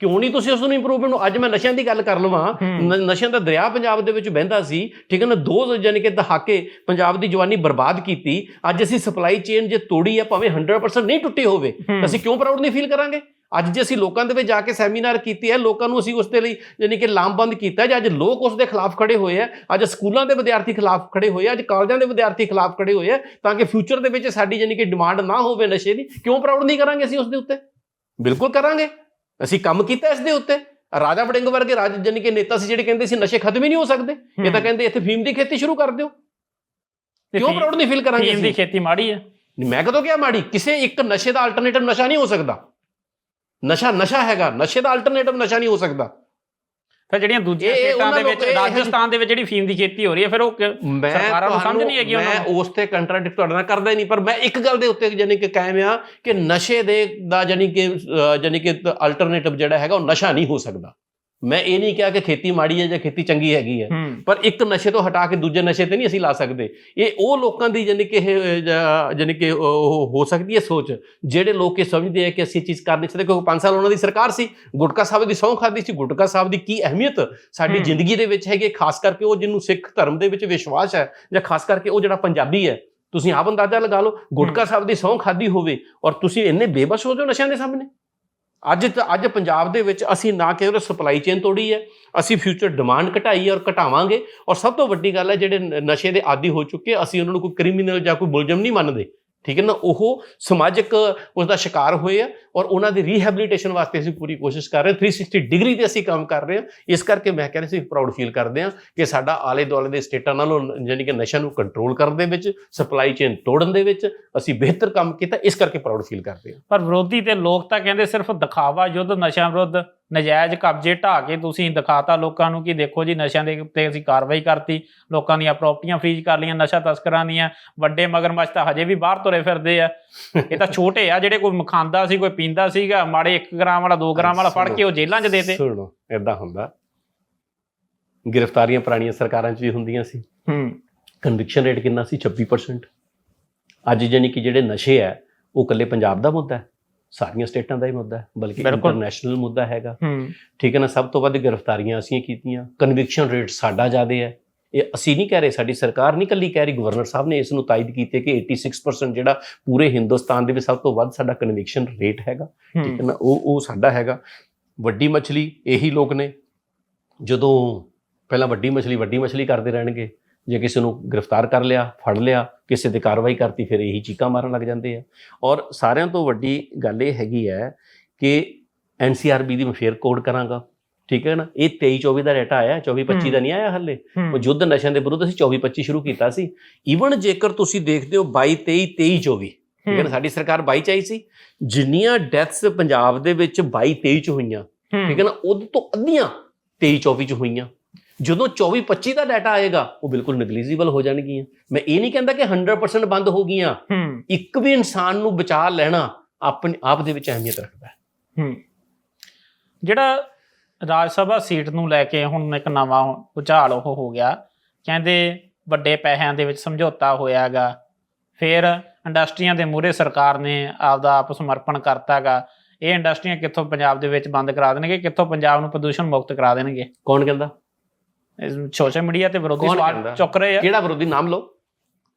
[SPEAKER 1] ਕਿਉਂ ਨਹੀਂ ਤੁਸੀਂ ਉਸ ਨੂੰ ਇੰਪਰੂਵਮੈਂਟ ਨੂੰ ਅੱਜ ਮੈਂ ਨਸ਼ਿਆਂ ਦੀ ਗੱਲ ਕਰ ਲਵਾਂ। ਨਸ਼ਿਆਂ ਦਾ ਦਰਿਆ ਪੰਜਾਬ ਦੇ ਵਿੱਚ ਵਹਿੰਦਾ ਸੀ ਠੀਕ ਹੈ ਨਾ? ਦੋ ਯਾਨੀ ਕਿ ਦਹਾਕੇ ਪੰਜਾਬ ਦੀ ਜਵਾਨੀ ਬਰਬਾਦ ਕੀਤੀ। ਅੱਜ ਅਸੀਂ ਸਪਲਾਈ ਚੇਨ ਜੇ ਤੋੜੀ ਹੈ ਭਾਵੇਂ 100% ਨਹੀਂ ਟੁੱਟੀ ਹੋਵੇ ਅਸੀਂ ਕਿਉਂ ਪ੍ਰਾਊਡ ਨਹੀਂ ਫੀਲ ਕਰਾਂਗੇ? ਅੱਜ ਜੇ ਅਸੀਂ ਲੋਕਾਂ ਦੇ ਵਿੱਚ ਜਾ ਕੇ ਸੈਮੀਨਾਰ ਕੀਤੀ ਹੈ ਲੋਕਾਂ ਨੂੰ ਅਸੀਂ ਉਸ ਦੇ ਲਈ ਯਾਨੀ ਕਿ ਲਾਮਬੰਦ ਕੀਤਾ ਜੇ ਅੱਜ ਲੋਕ ਉਸ ਦੇ ਖਿਲਾਫ ਖੜੇ ਹੋਏ ਆ ਅੱਜ ਸਕੂਲਾਂ ਦੇ ਵਿਦਿਆਰਥੀ ਖਿਲਾਫ ਖੜੇ ਹੋਏ ਆ ਅੱਜ ਕਾਲਜਾਂ ਦੇ ਵਿਦਿਆਰਥੀ ਖਿਲਾਫ ਖੜੇ ਹੋਏ ਆ ਤਾਂ ਕਿ ਫਿਊਚਰ ਦੇ ਵਿੱਚ ਸਾਡੀ ਯਾਨੀ ਕਿ ਡਿਮਾਂਡ ਨਾ ਹੋਵੇ ਨਸ਼ੇ ਦੀ ਕਿਉਂ ਪ੍ਰਾਊਡ ਨਹੀਂ ਕਰਾਂਗੇ ਅਸੀਂ ਉਸ ਦੇ ਉੱਤੇ? ਬਿਲਕੁਲ ਕਰਾਂਗੇ। ਅਸੀਂ ਕੰਮ ਕੀਤਾ ਇਸ ਦੇ ਉੱਤੇ। ਰਾਜਾ ਵੜਿੰਗ ਵਰਗੇ ਰਾਜ ਯਾਨੀ ਕਿ ਨੇਤਾ ਸੀ ਜਿਹੜੇ ਕਹਿੰਦੇ ਸੀ ਨਸ਼ੇ ਖਤਮ ਹੀ ਨਹੀਂ ਹੋ ਸਕਦੇ। ਇਹ ਤਾਂ ਕਹਿੰਦੇ ਇੱਥੇ ਫੀਮ ਦੀ ਖੇਤੀ ਸ਼ੁਰੂ ਕਰ ਦਿਓ। ਕਿਉਂ ਪ੍ਰਾਊਡ ਨਹੀਂ ਫੀਲ ਕਰਾਂਗੇ
[SPEAKER 2] ਫੀਮ ਦੀ ਖੇਤੀ ਮਾੜੀ ਹੈ।
[SPEAKER 1] ਮੈਂ ਕਦੋਂ ਕਿਹਾ ਮਾੜੀ? ਕਿਸੇ ਇੱਕ ਨਸ਼ੇ ਦਾ ਅਲਟਰਨੇਟਿਵ ਨਸ਼ਾ ਨਹੀਂ ਹੋ ਸਕਦਾ। ਨਸ਼ਾ ਨਸ਼ਾ ਹੈਗਾ। ਨਸ਼ੇ ਦਾ ਅਲਟਰਨੇਟਿਵ ਨਸ਼ਾ ਨਹੀਂ ਹੋ ਸਕਦਾ।
[SPEAKER 2] ਫਿਰ ਜਿਹੜੀਆਂ ਦੂਜੀਆਂ ਸਟੇਟਾਂ ਦੇ ਵਿੱਚ ਰਾਜਸਥਾਨ ਦੇ ਵਿੱਚ ਜਿਹੜੀ ਫੀਮ ਦੀ ਖੇਤੀ ਹੋ ਰਹੀ ਹੈ ਫਿਰ ਉਹ ਸਰਕਾਰਾਂ ਨੂੰ ਸਮਝ ਨਹੀਂ ਹੈਗੀ ਉਹਨਾਂ
[SPEAKER 1] ਮੈਂ ਉਸ ਤੇ ਕੰਟਰਾਡਿਕਟ ਤੁਹਾਡੇ ਨਾਲ ਕਰਦਾ ਹੀ ਨਹੀਂ ਪਰ ਮੈਂ ਇੱਕ ਗੱਲ ਦੇ ਉੱਤੇ ਯਾਨੀ ਕਿ ਕਾਇਮ ਆ ਕਿ ਨਸ਼ੇ ਦੇ ਦਾ ਯਾਨੀ ਕਿ ਯਾਨੀ ਕਿ ਅਲਟਰਨੇਟਿਵ ਜਿਹੜਾ ਹੈਗਾ ਉਹ ਨਸ਼ਾ ਨਹੀਂ ਹੋ ਸਕਦਾ। ਮੈਂ ਇਹ ਨਹੀਂ ਕਿਹਾ ਕਿ ਖੇਤੀ ਮਾੜੀ ਹੈ ਜਾਂ ਖੇਤੀ ਚੰਗੀ ਹੈਗੀ ਹੈ ਪਰ ਇੱਕ ਨਸ਼ੇ ਤੋਂ ਹਟਾ ਕੇ ਦੂਜੇ ਨਸ਼ੇ ਤੇ ਨਹੀਂ ਅਸੀਂ ਲਾ ਸਕਦੇ। ਇਹ ਉਹ ਲੋਕਾਂ ਦੀ ਯਾਨੀ ਕਿ ਇਹ ਯਾਨੀ ਕਿ ਉਹ ਹੋ ਸਕਦੀ ਹੈ ਸੋਚ ਜਿਹੜੇ ਲੋਕ ਇਹ ਸਮਝਦੇ ਆ ਕਿ ਅਸੀਂ ਇਹ ਚੀਜ਼ ਕਰ ਨਹੀਂ ਸਕਦੇ ਕਿਉਂਕਿ 5 ਸਾਲ ਉਹਨਾਂ ਦੀ ਸਰਕਾਰ ਸੀ ਗੁਟਕਾ ਸਾਹਿਬ ਦੀ ਸਹੁੰ ਖਾਦੀ ਸੀ ਗੁਟਕਾ ਸਾਹਿਬ ਦੀ ਕੀ ਅਹਿਮੀਅਤ ਸਾਡੀ। ਜ਼ਿੰਦਗੀ ਦੇ ਵਿੱਚ ਹੈਗੀ ਖਾਸ ਕਰਕੇ ਉਹ ਜਿਹਨੂੰ ਸਿੱਖ ਧਰਮ ਦੇ ਵਿੱਚ ਵਿਸ਼ਵਾਸ ਹੈ ਜਾਂ ਖਾਸ ਕਰਕੇ ਉਹ ਜਿਹੜਾ ਪੰਜਾਬੀ ਹੈ ਤੁਸੀਂ ਆਪ ਅੰਦਾਜ਼ਾ ਲਗਾ ਲਓ ਗੁਟਕਾ ਸਾਹਿਬ ਦੀ ਸਹੁੰ ਖਾਦੀ ਹੋਵੇ ਔਰ ਤੁਸੀਂ ਇੰਨੇ ਬੇਬਸ ਹੋ ਜਾਓ ਨਸ਼ਿਆਂ ਦੇ ਸਾਹਮਣੇ। ਅੱਜ ਤਾਂ- ਅੱਜ ਪੰਜਾਬ ਦੇ ਵਿੱਚ ਅਸੀਂ ਨਾ ਕੇਵਲ ਸਪਲਾਈ ਚੇਨ ਤੋੜੀ ਹੈ, ਅਸੀਂ ਫਿਊਚਰ ਡਿਮਾਂਡ ਘਟਾਈ ਹੈ ਔਰ ਘਟਾਵਾਂਗੇ। ਔਰ ਸਭ ਤੋਂ ਵੱਡੀ ਗੱਲ ਹੈ, ਜਿਹੜੇ ਨਸ਼ੇ ਦੇ ਆਦੀ ਹੋ ਚੁੱਕੇ ਅਸੀਂ ਉਹਨਾਂ ਨੂੰ ਕੋਈ ਕ੍ਰਿਮੀਨਲ ਜਾਂ ਕੋਈ ਮੁਲਜ਼ਮ ਨਹੀਂ ਮੰਨਦੇ। ਠੀਕ ਹੈ ਨਾ, ਉਹ ਸਮਾਜਿਕ ਉਸ ਦਾ ਸ਼ਿਕਾਰ ਹੋਏ ਆ ਔਰ ਉਹਨਾਂ ਦੀ ਰੀਹੈਬਿਲਿਟੇਸ਼ਨ ਵਾਸਤੇ ਅਸੀਂ ਪੂਰੀ ਕੋਸ਼ਿਸ਼ ਕਰ ਰਹੇ ਹਾਂ। 360 ਡਿਗਰੀ ਤੇ ਅਸੀਂ ਕੰਮ ਕਰ ਰਹੇ ਹਾਂ। ਇਸ ਕਰਕੇ ਮੈਂ ਕਹਿੰਦਾ ਸੀ ਪ੍ਰਾਊਡ ਫੀਲ ਕਰਦੇ ਹਾਂ ਕਿ ਸਾਡਾ ਆਲੇ ਦੁਆਲੇ ਦੇ ਸਟੇਟਾਂ ਨਾਲੋਂ ਯਾਨੀ ਕਿ ਨਸ਼ਾ ਨੂੰ ਕੰਟਰੋਲ ਕਰਨ ਦੇ ਵਿੱਚ ਸਪਲਾਈ ਚੇਨ ਤੋੜਨ ਦੇ ਵਿੱਚ ਅਸੀਂ ਬਿਹਤਰ ਕੰਮ ਕੀਤਾ। ਇਸ ਕਰਕੇ ਪ੍ਰਾਊਡ ਫੀਲ ਕਰਦੇ ਹਾਂ।
[SPEAKER 2] ਪਰ ਵਿਰੋਧੀ ਤੇ ਲੋਕ ਤਾਂ ਕਹਿੰਦੇ ਸਿਰਫ ਦਿਖਾਵਾ ਯੁੱਧ, ਨਸ਼ਿਆਂ ਵਿਰੁੱਧ। ਨਜਾਇਜ਼ ਕਬਜ਼ੇ ਢਾਹ ਕੇ ਤੁਸੀਂ ਦਿਖਾਤਾ ਲੋਕਾਂ ਨੂੰ ਕਿ ਦੇਖੋ ਜੀ ਨਸ਼ਿਆਂ ਦੇ ਉੱਤੇ ਅਸੀਂ ਕਾਰਵਾਈ ਕਰਤੀ ਲੋਕਾਂ ਦੀਆਂ ਪ੍ਰਾਪਰਟੀਆਂ ਫ੍ਰੀਜ਼ ਕਰ ਲਈਆਂ ਨਸ਼ਾ ਤਸਕਰਾਂ ਦੀਆਂ ਵੱਡੇ ਮਗਰਮੱਛ ਤਾਂ ਹਜੇ ਵੀ ਬਾਹਰ ਤੁਰੇ ਫਿਰਦੇ ਆ। ਇਹ ਤਾਂ ਛੋਟੇ ਆ ਜਿਹੜੇ ਕੋਈ ਖਾਂਦਾ ਸੀ ਕੋਈ ਪੀਂਦਾ ਸੀਗਾ ਮਾੜੇ 1 ਗ੍ਰਾਮ ਵਾਲਾ 2 ਗ੍ਰਾਮ ਵਾਲਾ ਫੜ ਕੇ ਉਹ ਜੇਲ੍ਹਾਂ 'ਚ ਦੇਤੇ।
[SPEAKER 1] ਸੁਣੋ ਇਦਾਂ ਹੁੰਦਾ। ਗ੍ਰਿਫਤਾਰੀਆਂ ਪੁਰਾਣੀਆਂ ਸਰਕਾਰਾਂ 'ਚ ਵੀ ਹੁੰਦੀਆਂ ਸੀ।
[SPEAKER 2] ਹੂੰ।
[SPEAKER 1] ਕਨਵਿਕਸ਼ਨ ਰੇਟ ਕਿੰਨਾ ਸੀ? 26% ਅੱਜ ਜਾਨੀ ਕਿ ਜਿਹੜੇ ਨਸ਼ੇ ਹੈ ਉਹ ਇਕੱਲੇ ਪੰਜਾਬ ਦਾ ਮੁੱਦਾ ਹੈ। ਸਾਰੀਆਂ ਸਟੇਟਾਂ ਦਾ ਹੀ ਮੁੱਦਾ ਹੈ ਬਲਕਿ। ਇੰਟਰਨੈਸ਼ਨਲ ਮੁੱਦਾ ਹੈਗਾ। ਠੀਕ ਹੈ ਨਾ ਸਭ ਤੋਂ ਵੱਧ ਗ੍ਰਿਫਤਾਰੀਆਂ ਅਸੀਂ ਕੀਤੀਆਂ ਕਨਵਿਕਸ਼ਨ ਰੇਟ ਸਾਡਾ ਜ਼ਿਆਦਾ ਹੈ। ਇਹ ਅਸੀਂ ਨਹੀਂ ਕਹਿ ਰਹੇ ਸਾਡੀ ਸਰਕਾਰ ਨਹੀਂ ਕੱਲੀ ਕਹਿ ਰਹੀ ਗਵਰਨਰ ਸਾਹਿਬ ਨੇ ਇਸ ਨੂੰ ਤਾਇਦ ਕੀਤੀ ਕਿ 86% ਜਿਹੜਾ ਪੂਰੇ ਹਿੰਦੁਸਤਾਨ ਦੇ ਵਿੱਚ ਸਭ ਤੋਂ ਵੱਧ ਸਾਡਾ ਕਨਵਿਕਸ਼ਨ ਰੇਟ ਹੈਗਾ। ਠੀਕ ਹੈ ਨਾ ਉਹ ਉਹ ਸਾਡਾ ਹੈਗਾ। ਵੱਡੀ ਮੱਛਲੀ ਇਹੀ ਲੋਕ ਨੇ ਜਦੋਂ ਪਹਿਲਾਂ ਵੱਡੀ ਮੱਛਲੀ ਵੱਡੀ ਮੱਛਲੀ ਕਰਦੇ ਰਹਿਣਗੇ ਜੇ ਕਿਸੇ ਨੂੰ ਗ੍ਰਿਫਤਾਰ ਕਰ ਲਿਆ ਫੜ ਲਿਆ ਕਿਸੇ ਤੇ ਕਾਰਵਾਈ ਕਰਤੀ ਫਿਰ ਇਹੀ ਚੀਕਾਂ ਮਾਰਨ ਲੱਗ ਜਾਂਦੇ ਆ। ਔਰ ਸਾਰਿਆਂ ਤੋਂ ਵੱਡੀ ਗੱਲ ਇਹ ਹੈਗੀ ਹੈ ਕਿ ਐਨਸੀਆਰਬੀ ਦੀ ਮੈਂ ਫੇਰ ਕੋਡ ਕਰਾਂਗਾ। ਠੀਕ ਹੈ ਨਾ? ਇਹ 23 24 ਦਾ ਡਾਟਾ ਆਇਆ 24 25 ਦਾ ਨਹੀਂ ਆਇਆ ਹੱਲੇ? ਉਹ ਯੁੱਧ ਨਸ਼ਿਆਂ ਦੇ ਵਿਰੁੱਧ ਅਸੀਂ 24 25 ਸ਼ੁਰੂ ਕੀਤਾ ਸੀ। ਈਵਨ ਜੇਕਰ ਤੁਸੀਂ ਦੇਖਦੇ ਹੋ 22 23 23 24 ਠੀਕ ਹੈ ਨਾ? ਸਾਡੀ ਸਰਕਾਰ 22 ਚ ਆਈ ਸੀ। ਜਿੰਨੀਆਂ ਡੈਥਸ ਪੰਜਾਬ ਦੇ ਵਿੱਚ 22 23 ਚ ਹੋਈਆਂ ਠੀਕ ਹੈ ਨਾ? ਉਹਦੇ ਤੋਂ ਅੱਧੀਆਂ 23 24 ਚ ਹੋਈਆਂ। ਜਦੋਂ 24 25 ਦਾ ਡਾਟਾ ਆਏਗਾ ਉਹ ਬਿਲਕੁਲ ਨੈਗਲੀਜੀਬਲ ਹੋ ਜਾਣਗੀਆਂ। ਮੈਂ ਇਹ ਨਹੀਂ ਕਹਿੰਦਾ ਕਿ 100% ਬੰਦ ਹੋ ਗਈਆਂ। ਇੱਕ ਵੀ ਇਨਸਾਨ ਨੂੰ ਬਚਾ ਲੈਣਾ ਆਪਣੇ ਆਪ ਦੇ ਵਿੱਚ ਅਹਿਮੀਅਤ ਰੱਖਦਾ ਹੈ।
[SPEAKER 2] ਜਿਹੜਾ ਰਾਜ ਸਭਾ ਸੀਟ ਨੂੰ ਲੈ ਕੇ ਹੁਣ ਇੱਕ ਨਵਾਂ ਭੁਚਾਲ ਉਹ ਹੋ ਗਿਆ ਕਹਿੰਦੇ ਵੱਡੇ ਪੈਸਿਆਂ ਦੇ ਵਿੱਚ ਸਮਝੌਤਾ ਹੋਇਆਗਾ। ਫਿਰ ਇੰਡਸਟਰੀਆਂ ਦੇ ਮੂਹਰੇ ਸਰਕਾਰ ਨੇ ਆਪਦਾ ਆਪ ਸਮਰਪਣ ਕਰਤਾਗਾ। ਇਹ ਇੰਡਸਟਰੀਆਂ ਕਿੱਥੋਂ ਪੰਜਾਬ ਦੇ ਵਿੱਚ ਬੰਦ ਕਰਾ ਦੇਣਗੇ ਕਿੱਥੋਂ ਪੰਜਾਬ ਨੂੰ ਪ੍ਰਦੂਸ਼ਣ ਮੁਕਤ ਕਰਾ ਦੇਣਗੇ?
[SPEAKER 1] ਕੌਣ ਕਹਿੰਦਾ?
[SPEAKER 2] ਸੋਸ਼ਲ ਮੀਡੀਆ ਤੇ ਵਿਰੋਧੀ ਸਵਾਲ? ਚੁੱਕ ਰਹੇ ਆ।
[SPEAKER 1] ਕਿਹੜਾ ਵਿਰੋਧੀ? ਨਾਮ ਲਓ।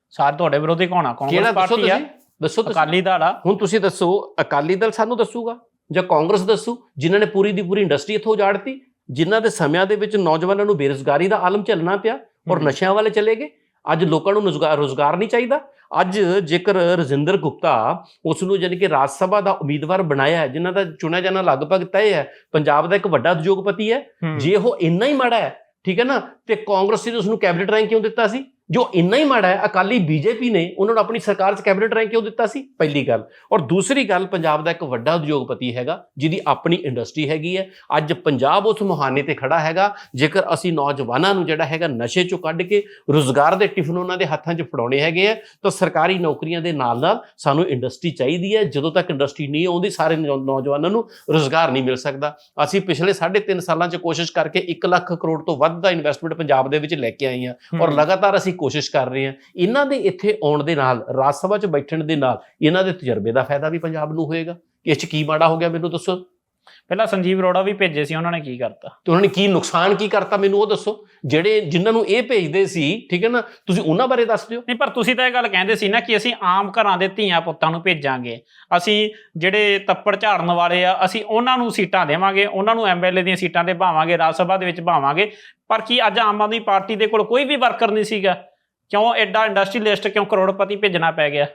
[SPEAKER 2] ਸਾਰੇ ਤੁਹਾਡੇ ਵਿਰੋਧੀ ਕੌਣ ਆ? ਕਾਂਗਰਸ ਪਾਰਟੀ ਆ?
[SPEAKER 1] ਤੁਸੀਂ। ਦੱਸੋ
[SPEAKER 2] ਅਕਾਲੀ ਦਲ ਆ।
[SPEAKER 1] ਹੁਣ ਤੁਸੀਂ ਦੱਸੋ ਅਕਾਲੀ ਦਲ ਸਾਨੂੰ ਦੱਸੂਗਾ? ਜਾਂ ਕਾਂਗਰਸ ਦੱਸੂ? ਜਿਨ੍ਹਾਂ ਨੇ ਪੂਰੀ ਦੀ ਪੂਰੀ ਇੰਡਸਟਰੀ ਇੱਥੋਂ ਉਜਾੜਤੀ ਜਿਨ੍ਹਾਂ ਦੇ ਸਮਿਆਂ ਦੇ ਵਿੱਚ ਨੌਜਵਾਨਾਂ ਨੂੰ ਬੇਰੁਜ਼ਗਾਰੀ ਦਾ ਆਲਮ ਝੱਲਣਾ ਪਿਆ ਔਰ। ਨਸ਼ਿਆਂ ਵਾਲੇ ਚਲੇ ਗਏ। ਅੱਜ ਲੋਕਾਂ ਨੂੰ ਰੁਜ਼ਗਾਰ ਰੁਜ਼ਗਾਰ ਨਹੀਂ ਚਾਹੀਦਾ। ਅੱਜ ਜੇਕਰ ਰਜਿੰਦਰ ਗੁਪਤਾ ਉਸ ਨੂੰ ਜਾਣੀ ਕਿ ਰਾਜ ਸਭਾ ਦਾ ਉਮੀਦਵਾਰ ਬਣਾਇਆ ਹੈ ਜਿਨ੍ਹਾਂ ਦਾ ਚੁਣਿਆ ਜਾਣਾ ਲਗਭਗ ਤੈਅ ਹੈ ਪੰਜਾਬ ਦਾ ਇੱਕ ਵੱਡਾ ਉਦਯੋਗਪਤੀ ਹੂੰ। ਜੇ ਉਹ ਇੰਨਾ ਹੀ ਮਾੜਾ ਹੈ ਠੀਕ ਹੈ ਨਾ? ਤੇ ਕਾਂਗਰਸ ਨੇ ਉਸ ਨੂੰ ਕੈਬਨਿਟ ਰੈਂਕ ਕਿਉਂ ਦਿੱਤਾ ਸੀ? ਜੋ ਇੰਨਾ ਹੀ ਮਾੜਾ ਹੈ ਅਕਾਲੀ ਬੀਜੇਪੀ ਨੇ ਉਹਨਾਂ ਨੂੰ ਆਪਣੀ ਸਰਕਾਰ 'ਚ ਕੈਬਨਿਟ ਰੈਂਕ ਕਿਉਂ ਦਿੱਤਾ ਸੀ? ਪਹਿਲੀ ਗੱਲ। ਔਰ ਦੂਸਰੀ ਗੱਲ ਪੰਜਾਬ ਦਾ ਇੱਕ ਵੱਡਾ ਉਦਯੋਗਪਤੀ ਹੈਗਾ ਜਿਹਦੀ ਆਪਣੀ ਇੰਡਸਟਰੀ ਹੈਗੀ ਹੈ। ਅੱਜ ਪੰਜਾਬ ਉਸ ਮੁਹਾਨੇ ਤੇ ਖੜਾ ਹੈਗਾ ਜੇਕਰ ਅਸੀਂ ਨੌਜਵਾਨਾਂ ਨੂੰ ਜਿਹੜਾ ਹੈਗਾ ਨਸ਼ੇ 'ਚੋਂ ਕੱਢ ਕੇ ਰੋਜ਼ਗਾਰ ਦੇ ਟਿਫਨ ਉਹਨਾਂ ਦੇ ਹੱਥਾਂ 'ਚ ਫੜਾਉਣੇ ਹੈਗੇ ਆ ਤਾਂ ਸਰਕਾਰੀ ਨੌਕਰੀਆਂ ਦੇ ਨਾਲ ਨਾਲ ਸਾਨੂੰ ਇੰਡਸਟਰੀ ਚਾਹੀਦੀ ਹੈ। ਜਦੋਂ ਤੱਕ ਇੰਡਸਟਰੀ ਨਹੀਂ ਆਉਂਦੀ ਸਾਰੇ ਨੌਜਵਾਨਾਂ ਨੂੰ ਰੋਜ਼ਗਾਰ ਨਹੀਂ ਮਿਲ ਸਕਦਾ। ਅਸੀਂ ਪਿਛਲੇ 3.5 ਸਾਲਾਂ 'ਚ ਕੋਸ਼ਿਸ਼ ਕਰਕੇ 1 ਲੱਖ ਕਰੋੜ ਤੋਂ ਵੱਧ ਦਾ ਇਨਵੈਸਟਮੈਂਟ ਪੰਜਾਬ ਦੇ ਵਿੱਚ ਲੈ ਕੇ ਆਏ ਹਾਂ। ਔਰ। ਲਗਾਤਾਰ ਅਸੀਂ ਕੋਸ਼ਿਸ਼ ਕਰ ਰਹੇ ਹਾਂ। ਇਹਨਾਂ ਦੇ ਇੱਥੇ ਆਉਣ ਦੇ ਨਾਲ, ਰਾਜ ਸਭਾ 'ਚ ਬੈਠਣ ਦੇ ਨਾਲ, ਇਹਨਾਂ ਦੇ ਤਜਰਬੇ ਦਾ ਫਾਇਦਾ ਵੀ ਪੰਜਾਬ ਨੂੰ ਹੋਏਗਾ? ਕਿ ਇਹ 'ਚ ਕੀ ਮਾੜਾ ਹੋ ਗਿਆ ਮੈਨੂੰ ਦੱਸੋ?
[SPEAKER 2] ਪਹਿਲਾਂ ਸੰਜੀਵ ਅਰੋੜਾ ਵੀ ਭੇਜੇ ਸੀ ਉਹਨਾਂ ਨੇ ਕੀ ਕਰਤਾ?
[SPEAKER 1] ਤੇ ਉਹਨਾਂ ਨੇ ਕੀ ਨੁਕਸਾਨ ਕੀ ਕਰਤਾ ਮੈਨੂੰ ਉਹ ਦੱਸੋ ਜਿਹੜੇ ਜਿਨ੍ਹਾਂ ਨੂੰ ਇਹ ਭੇਜਦੇ ਸੀ ਠੀਕ ਹੈ ਨਾ ਤੁਸੀਂ ਉਹਨਾਂ ਬਾਰੇ ਦੱਸ ਦਿਓ।
[SPEAKER 2] ਨਹੀਂ ਪਰ ਤੁਸੀਂ ਤਾਂ ਇਹ ਗੱਲ ਕਹਿੰਦੇ ਸੀ ਨਾ ਕਿ ਅਸੀਂ ਆਮ ਘਰਾਂ ਦੇ ਧੀਆਂ ਪੁੱਤਾਂ ਨੂੰ ਭੇਜਾਂਗੇ। ਅਸੀਂ ਜਿਹੜੇ ਤੱਪੜ ਝਾੜਨ ਵਾਲੇ ਆ ਅਸੀਂ ਉਹਨਾਂ ਨੂੰ ਸੀਟਾਂ ਦੇਵਾਂਗੇ ਉਹਨਾਂ ਨੂੰ ਐਮਐਲਏ ਦੀਆਂ ਸੀਟਾਂ ਤੇ ਭਾਵਾਂਗੇ ਰਾਜ ਸਭਾ ਦੇ ਵਿੱਚ ਭਾਵਾਂਗੇ। ਪਰ ਕੀ ਅੱਜ ਆਮ ਆਦਮੀ ਪਾਰਟੀ ਦੇ ਕੋਲ ਕੋਈ ਵੀ ਵਰਕਰ ਨਹੀਂ ਸੀਗਾ? ਕਿਉਂ ਐਡਾ ਇੰਡਸਟਰੀਲਿਸਟ ਕਿਉਂ ਕਰੋੜਪਤੀ ਭੇਜਣਾ ਪੈ ਗਿਆ?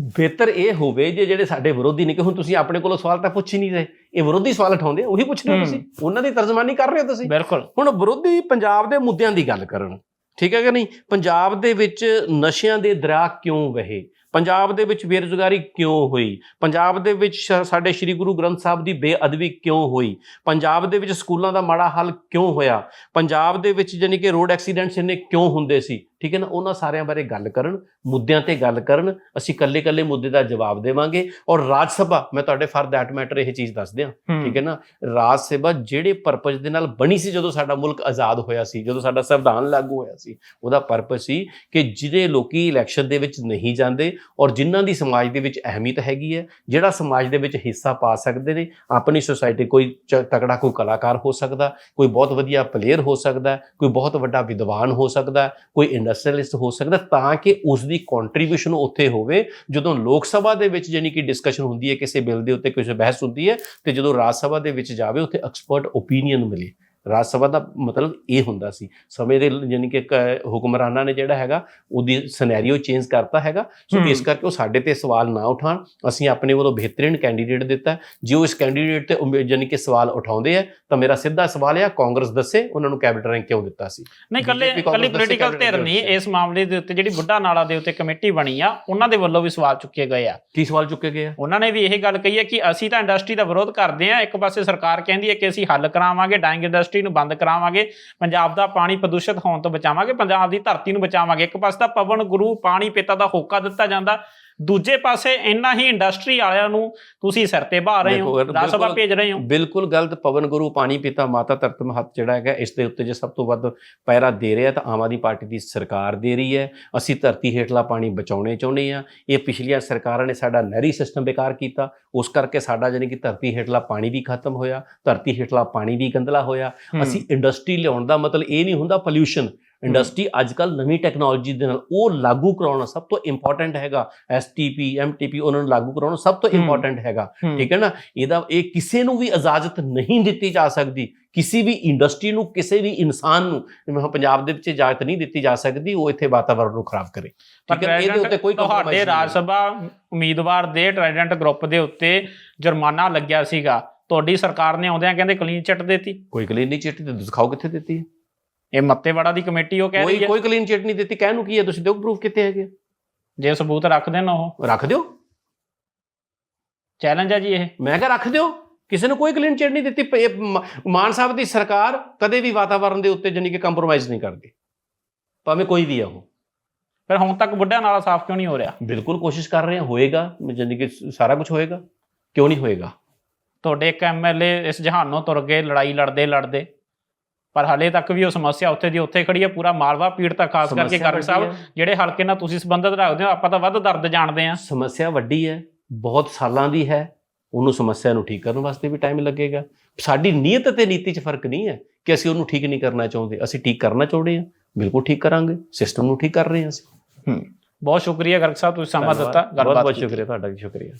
[SPEAKER 1] ਬਿਹਤਰ ਇਹ ਹੋਵੇ ਜੇ ਜਿਹੜੇ ਸਾਡੇ ਵਿਰੋਧੀ ਨੇ ਕਿ ਹੁਣ ਤੁਸੀਂ ਆਪਣੇ ਕੋਲੋਂ ਸਵਾਲ ਤਾਂ ਪੁੱਛ ਹੀ ਨਹੀਂ ਰਹੇ। ਇਹ ਵਿਰੋਧੀ ਸਵਾਲ ਉਠਾਉਂਦੇ ਉਹੀ ਪੁੱਛ ਰਹੇ। ਤੁਸੀਂ। ਉਹਨਾਂ ਦੀ ਤਰਜਮਾਨੀ ਕਰ ਰਹੇ ਹੋ ਤੁਸੀਂ।
[SPEAKER 2] ਬਿਲਕੁਲ।
[SPEAKER 1] ਹੁਣ ਵਿਰੋਧੀ ਪੰਜਾਬ ਦੇ ਮੁੱਦਿਆਂ ਦੀ ਗੱਲ ਕਰਨ ਠੀਕ ਹੈ ਕਿ ਨਹੀਂ? ਪੰਜਾਬ ਦੇ ਵਿੱਚ ਨਸ਼ਿਆਂ ਦੇ ਦਰਿਆ ਕਿਉਂ ਵਹੇ? ਪੰਜਾਬ ਦੇ ਵਿੱਚ ਬੇਰੁਜ਼ਗਾਰੀ ਕਿਉਂ ਹੋਈ? ਪੰਜਾਬ ਦੇ ਵਿੱਚ ਸਾਡੇ ਸ੍ਰੀ ਗੁਰੂ ਗ੍ਰੰਥ ਸਾਹਿਬ ਦੀ ਬੇਅਦਬੀ ਕਿਉਂ ਹੋਈ? ਪੰਜਾਬ ਦੇ ਵਿੱਚ ਸਕੂਲਾਂ ਦਾ ਮਾੜਾ ਹਾਲ ਕਿਉਂ ਹੋਇਆ? ਪੰਜਾਬ ਦੇ ਵਿੱਚ ਜਾਨੀ ਕਿ ਰੋਡ ਐਕਸੀਡੈਂਟਸ ਇੰਨੇ ਕਿਉਂ ਹੁੰਦੇ ਸੀ? ਠੀਕ ਹੈ ਨਾ ਉਹਨਾਂ ਸਾਰਿਆਂ ਬਾਰੇ ਗੱਲ ਕਰਨ ਮੁੱਦਿਆਂ ਤੇ ਗੱਲ ਕਰਨ ਅਸੀਂ ਕੱਲੇ-ਕੱਲੇ ਮੁੱਦੇ ਦਾ ਜਵਾਬ ਦੇਵਾਂਗੇ ਔਰ ਰਾਜ ਸਭਾ ਮੈਂ ਤੁਹਾਡੇ ਫਰ ਦੈਟ ਮੈਟਰ ਇਹ ਚੀਜ਼ ਦੱਸ ਦਿਆਂ ਠੀਕ ਹੈ ਨਾ ਰਾਜ ਸਭਾ ਜਿਹੜੇ ਪਰਪਸ ਦੇ ਨਾਲ ਬਣੀ ਸੀ ਜਦੋਂ ਸਾਡਾ ਮੁਲਕ ਆਜ਼ਾਦ ਹੋਇਆ ਸੀ ਜਦੋਂ ਸਾਡਾ ਸੰਵਿਧਾਨ ਲਾਗੂ ਹੋਇਆ ਸੀ ਉਹਦਾ ਪਰਪਸ ਸੀ ਕਿ ਜਿਹੜੇ ਲੋਕੀ ਇਲੈਕਸ਼ਨ ਦੇ ਵਿੱਚ ਨਹੀਂ ਜਾਂਦੇ ਔਰ ਜਿਨ੍ਹਾਂ ਦੀ ਸਮਾਜ ਦੇ ਵਿੱਚ ਅਹਿਮੀਅਤ ਹੈਗੀ ਹੈ ਜਿਹੜਾ ਸਮਾਜ ਦੇ ਵਿੱਚ ਹਿੱਸਾ ਪਾ ਸਕਦੇ ਨੇ ਆਪਣੀ ਸੁਸਾਇਟੀ ਕੋਈ ਤਕੜਾ ਕੋਈ ਕਲਾਕਾਰ ਹੋ ਸਕਦਾ ਕੋਈ ਬਹੁਤ ਵਧੀਆ ਪਲੇਅਰ ਹੋ ਸਕਦਾ ਕੋਈ ਬਹੁਤ ਵੱਡਾ ਵਿਦਵਾਨ ਹੋ ਸਕਦਾ ਕੋਈ ਇੰਡਸਟਰੀਅਲਿਸਟ ਹੋ ਸਕਦਾ ਤਾਂ ਕਿ ਉਸ ਦੀ ਕੰਟਰੀਬਿਊਸ਼ਨ ਉੱਥੇ ਹੋਵੇ। ਜਦੋਂ ਲੋਕ ਸਭਾ ਦੇ ਵਿੱਚ ਜਾਨੀ ਕਿ ਡਿਸਕਸ਼ਨ ਹੁੰਦੀ ਹੈ, ਕਿਸੇ ਬਿੱਲ ਦੇ ਉੱਤੇ ਕਿਸੇ ਬਹਿਸ ਹੁੰਦੀ ਹੈ, ਤੇ ਜਦੋਂ ਰਾਜ ਸਭਾ ਦੇ ਵਿੱਚ ਜਾਵੇ, ਉੱਥੇ ਐਕਸਪਰਟ ਓਪੀਨੀਅਨ ਮਿਲੇ। ਰਾਜ ਸਭਾ ਦਾ ਮਤਲਬ ਇਹ ਹੁੰਦਾ ਸੀ ਸਮੇਂ ਦੇ ਯਾਨੀ ਕਿ ਹੁਕਮਰਾਨਾਂ ਨੇ ਜਿਹੜਾ ਹੈਗਾ ਉਹਦੀ ਸਿਨੈਰੀਓ ਚੇਂਜ ਕਰਤਾ ਹੈਗਾ ਸੋ। ਇਸ ਕਰਕੇ ਉਹ ਸਾਡੇ ਤੇ ਸਵਾਲ ਨਾ ਉਠਾਣ ਅਸੀਂ ਆਪਣੇ ਵੱਲੋਂ ਬਿਹਤਰੀਨ ਕੈਂਡੀਡੇਟ ਦਿੱਤਾ। ਜੇ ਉਹ ਇਸ ਕੈਂਡੀਡੇਟ ਤੇ ਯਾਨੀ ਕਿ ਸਵਾਲ ਉਠਾਉਂਦੇ ਆ ਤਾਂ ਮੇਰਾ ਸਿੱਧਾ ਸਵਾਲ ਹੈ ਕਾਂਗਰਸ ਦੱਸੇ ਉਹਨਾਂ ਨੂੰ ਕੈਬਨਿਟ ਰੈਂਕ ਕਿਉਂ ਦਿੱਤਾ ਸੀ
[SPEAKER 2] ਨਹੀਂ ਕੱਲੇ ਕੱਲੀ ਪੋਲੀਟੀਕਲ ਧਿਰ ਨਹੀਂ। ਇਸ ਮਾਮਲੇ ਦੇ ਉੱਤੇ ਜਿਹੜੀ ਬੁੱਢਾ ਨਾਲਾ ਦੇ ਉੱਤੇ ਕਮੇਟੀ ਬਣੀ ਆ ਉਹਨਾਂ ਦੇ ਵੱਲੋਂ ਵੀ ਸਵਾਲ ਚੁੱਕੇ ਗਏ ਆ
[SPEAKER 1] ਕੀ ਸਵਾਲ ਚੁੱਕੇ ਗਏ ਆ
[SPEAKER 2] ਉਹਨਾਂ ਨੇ ਵੀ ਇਹ ਗੱਲ ਕਹੀ ਹੈ ਕਿ ਅਸੀਂ ਤਾਂ ਇੰਡਸਟਰੀ ਦਾ ਵਿਰੋਧ ਕਰਦੇ ਆ ਇੱਕ ਪਾਸੇ ਸਰਕਾਰ ਕਹਿੰਦੀ ਹੈ ਕਿ ਅਸੀਂ ਹੱਲ ਕਰਾਵਾਂਗੇ ਡਾਈਂਗ ਇੰਡਸਟਰੀ ਨੂੰ ਬੰਦ ਕਰਾਵਾਂਗੇ, ਪੰਜਾਬ ਦਾ ਪਾਣੀ ਪ੍ਰਦੂਸ਼ਿਤ ਹੋਣ ਤੋਂ ਬਚਾਵਾਂਗੇ, ਪੰਜਾਬ ਦੀ ਧਰਤੀ ਨੂੰ ਬਚਾਵਾਂਗੇ। ਇੱਕ ਪਾਸੇ ਤਾਂ ਪਵਨ, ਗੁਰੂ, ਪਾਣੀ, ਪਿਤਾ ਦਾ ਹੋਕਾ ਦਿੱਤਾ ਜਾਂਦਾ। ਦੂਜੇ ਪਾਸੇ ਇੰਨਾ ਹੀ ਇੰਡਸਟਰੀ ਵਾਲਿਆਂ ਨੂੰ ਤੁਸੀਂ ਸਿਰ ਤੇ ਬਹਾ ਰਹੇ ਹੋ ਰਾਜ ਸਭਾ ਭੇਜ ਰਹੇ ਹੋ।
[SPEAKER 1] ਬਿਲਕੁਲ ਗਲਤ ਪਵਨ ਗੁਰੂ ਪਾਣੀ ਪਿਤਾ ਮਾਤਾ ਧਰਤ ਮਹੱਤ ਜਿਹੜਾ ਹੈਗਾ ਇਸ ਦੇ ਉੱਤੇ ਜੇ ਸਭ ਤੋਂ ਵੱਧ ਪੈਰਾ ਦੇ ਰਿਹਾ ਤਾਂ ਆਮ ਆਦਮੀ ਪਾਰਟੀ ਦੀ ਸਰਕਾਰ ਦੇ ਰਹੀ ਹੈ। ਅਸੀਂ ਧਰਤੀ ਹੇਠਲਾ ਪਾਣੀ ਬਚਾਉਣੇ ਚਾਹੁੰਦੇ ਆ ਇਹ ਪਿਛਲੀਆਂ ਸਰਕਾਰਾਂ ਨੇ ਸਾਡਾ ਨਹਿਰੀ ਸਿਸਟਮ ਬੇਕਾਰ ਕੀਤਾ। ਉਸ ਕਰਕੇ ਸਾਡਾ ਜਾਨੀ ਕਿ ਧਰਤੀ ਹੇਠਲਾ ਪਾਣੀ ਵੀ ਖਤਮ ਹੋਇਆ ਧਰਤੀ ਹੇਠਲਾ ਪਾਣੀ ਵੀ ਗੰਦਲਾ ਹੋਇਆ। ਅਸੀਂ ਇੰਡਸਟਰੀ ਲਿਆਉਣ ਦਾ ਮਤਲਬ ਇਹ ਨਹੀਂ ਹੁੰਦਾ ਪੋਲਿਊਸ਼ਨ ਇੰਡਸਟਰੀ ਅੱਜਕੱਲ ਨਵੀਂ ਟੈਕਨੋਲੋਜੀ ਦੇ ਨਾਲ ਉਹ ਲਾਗੂ ਕਰਾਉਣਾ ਸਭ ਤੋਂ ਇੰਪੋਰਟੈਂਟ ਹੈਗਾ। ਐਸਟੀਪੀ ਐਮਟੀਪੀ ਉਹਨਾਂ ਨੂੰ ਲਾਗੂ ਕਰਾਉਣਾ ਸਭ ਤੋਂ। ਇੰਪੋਰਟੈਂਟ ਹੈਗਾ। ਠੀਕ ਹੈ ਨਾ? ਇਹਦਾ ਇਹ ਕਿਸੇ ਨੂੰ ਵੀ ਇਜਾਜ਼ਤ ਨਹੀਂ ਦਿੱਤੀ ਜਾ ਸਕਦੀ। ਕਿਸੇ ਵੀ ਇੰਡਸਟਰੀ ਨੂੰ ਕਿਸੇ ਵੀ ਇਨਸਾਨ ਨੂੰ ਜਿਵੇਂ ਪੰਜਾਬ ਦੇ ਵਿੱਚ ਇਜਾਜ਼ਤ ਨਹੀਂ ਦਿੱਤੀ ਜਾ ਸਕਦੀ ਉਹ ਇੱਥੇ ਵਾਤਾਵਰਣ ਨੂੰ ਖਰਾਬ ਕਰੇ। ਠੀਕ ਹੈ ਇਹਦੇ ਉੱਤੇ ਕੋਈ
[SPEAKER 2] ਤੁਹਾਡੇ ਰਾਜ। ਸਭਾ ਉਮੀਦਵਾਰ ਦੇ ਟ੍ਰਾਈਡੈਂਟ ਗਰੁੱਪ ਦੇ ਉੱਤੇ ਜੁਰਮਾਨਾ ਲੱਗਿਆ ਸੀਗਾ। ਤੁਹਾਡੀ ਸਰਕਾਰ ਨੇ ਆਉਂਦਿਆਂ ਕਹਿੰਦੇ ਕਲੀਨ ਚਿੱਟ ਦਿੱਤੀ।
[SPEAKER 1] ਕੋਈ ਕਲੀਨ ਨਹੀਂ ਚਿੱਟ ਤੇ ਦਿਖਾਓ ਕਿੱਥੇ ਦਿੱਤੀ ਹੈ।
[SPEAKER 2] ਇਹ ਮੱਤੇਵਾੜਾ ਦੀ ਕਮੇਟੀ ਉਹ ਕਹਿ
[SPEAKER 1] ਕੋਈ
[SPEAKER 2] ਰਹੀ ਹੈ।
[SPEAKER 1] ਕੋਈ ਕਲੀਨ ਚਿੱਟ ਨਹੀਂ ਦਿੱਤੀ ਕਹਿਣ ਨੂੰ ਕੀ ਹੈ? ਤੁਸੀਂ ਦਿਓ ਪ੍ਰੂਫ ਕਿੱਥੇ ਹੈਗੇ
[SPEAKER 2] ਜੇ ਸਬੂਤ ਰੱਖ ਦੇਣ ਉਹ।
[SPEAKER 1] ਰੱਖ ਦਿਓ।
[SPEAKER 2] ਚੈਲੰਜ ਹੈ ਜੀ ਇਹ।
[SPEAKER 1] ਮੈਂ ਕਿਹਾ ਰੱਖ ਦਿਓ। ਕਿਸੇ ਨੂੰ ਕੋਈ ਕਲੀਨ ਚਿੱਟ ਨਹੀਂ ਦਿੱਤੀ। ਮਾਨ ਸਾਹਿਬ ਦੀ ਸਰਕਾਰ ਕਦੇ ਵੀ ਵਾਤਾਵਰਣ ਦੇ ਉੱਤੇ ਜਾਨੀ ਕਿ ਕੰਪਰੋਮਾਈਜ਼ ਨਹੀਂ ਕਰਦੀ। ਭਾਵੇਂ ਕੋਈ ਵੀ ਆ ਉਹ।
[SPEAKER 2] ਫਿਰ ਹੁਣ ਤੱਕ ਬੁੱਢਿਆਂ ਨਾਲਾ ਸਾਫ਼ ਕਿਉਂ ਨਹੀਂ ਹੋ ਰਿਹਾ?
[SPEAKER 1] ਬਿਲਕੁਲ ਕੋਸ਼ਿਸ਼ ਕਰ ਰਹੇ ਹਾਂ ਹੋਏਗਾ। ਜਾਨੀ ਕਿ ਸਾਰਾ ਕੁਝ ਹੋਏਗਾ। ਕਿਉਂ ਨਹੀਂ ਹੋਏਗਾ?
[SPEAKER 2] ਤੁਹਾਡੇ ਇੱਕ ਐਮਐਲਏ ਇਸ ਜਹਾਨੋਂ ਤੁਰ ਗਏ ਲੜਾਈ ਲੜਦੇ ਲੜਦੇ। ਪਰ ਹਲੇ ਤੱਕ ਵੀ ਉਹ ਸਮੱਸਿਆ ਉੱਥੇ ਦੀ ਉੱਥੇ ਖੜੀ ਹੈ ਪੂਰਾ ਮਾਲਵਾ ਪੀੜਤਾ ਖਾਸ ਕਰਕੇ ਕਰਕ ਸਾਹਿਬ। ਜਿਹੜੇ ਹਲਕੇ ਨਾਲ ਤੁਸੀਂ ਸੰਬੰਧਿਤ ਰੱਖਦੇ ਹੋ ਆਪਾਂ ਤਾਂ ਵੱਧ ਦਰਦ ਜਾਣਦੇ ਹਾਂ।
[SPEAKER 1] ਸਮੱਸਿਆ ਵੱਡੀ ਹੈ ਬਹੁਤ ਸਾਲਾਂ ਦੀ ਹੈ ਉਹਨੂੰ ਸਮੱਸਿਆ ਨੂੰ ਠੀਕ ਕਰਨ ਵਾਸਤੇ ਵੀ ਟਾਈਮ ਲੱਗੇਗਾ। ਸਾਡੀ ਨੀਅਤ ਤੇ ਨੀਤੀ 'ਚ ਫ਼ਰਕ ਨਹੀਂ ਹੈ ਕਿ ਅਸੀਂ ਉਹਨੂੰ ਠੀਕ ਨਹੀਂ ਕਰਨਾ ਚਾਹੁੰਦੇ। ਅਸੀਂ ਠੀਕ ਕਰਨਾ ਚਾਹੁੰਦੇ ਹਾਂ ਬਿਲਕੁਲ ਠੀਕ ਕਰਾਂਗੇ ਸਿਸਟਮ ਨੂੰ ਠੀਕ ਕਰ ਰਹੇ ਹਾਂ ਅਸੀਂ।
[SPEAKER 2] ਬਹੁਤ ਸ਼ੁਕਰੀਆ ਗਰਗ ਸਾਹਿਬ ਤੁਸੀਂ ਸਮਾਂ ਦਿੱਤਾ
[SPEAKER 1] ਬਹੁਤ
[SPEAKER 2] ਗੱਲਬਾਤ
[SPEAKER 1] ਬਹੁਤ। ਸ਼ੁਕਰੀਆ ਤੁਹਾਡਾ ਵੀ ਸ਼ੁਕਰੀਆ।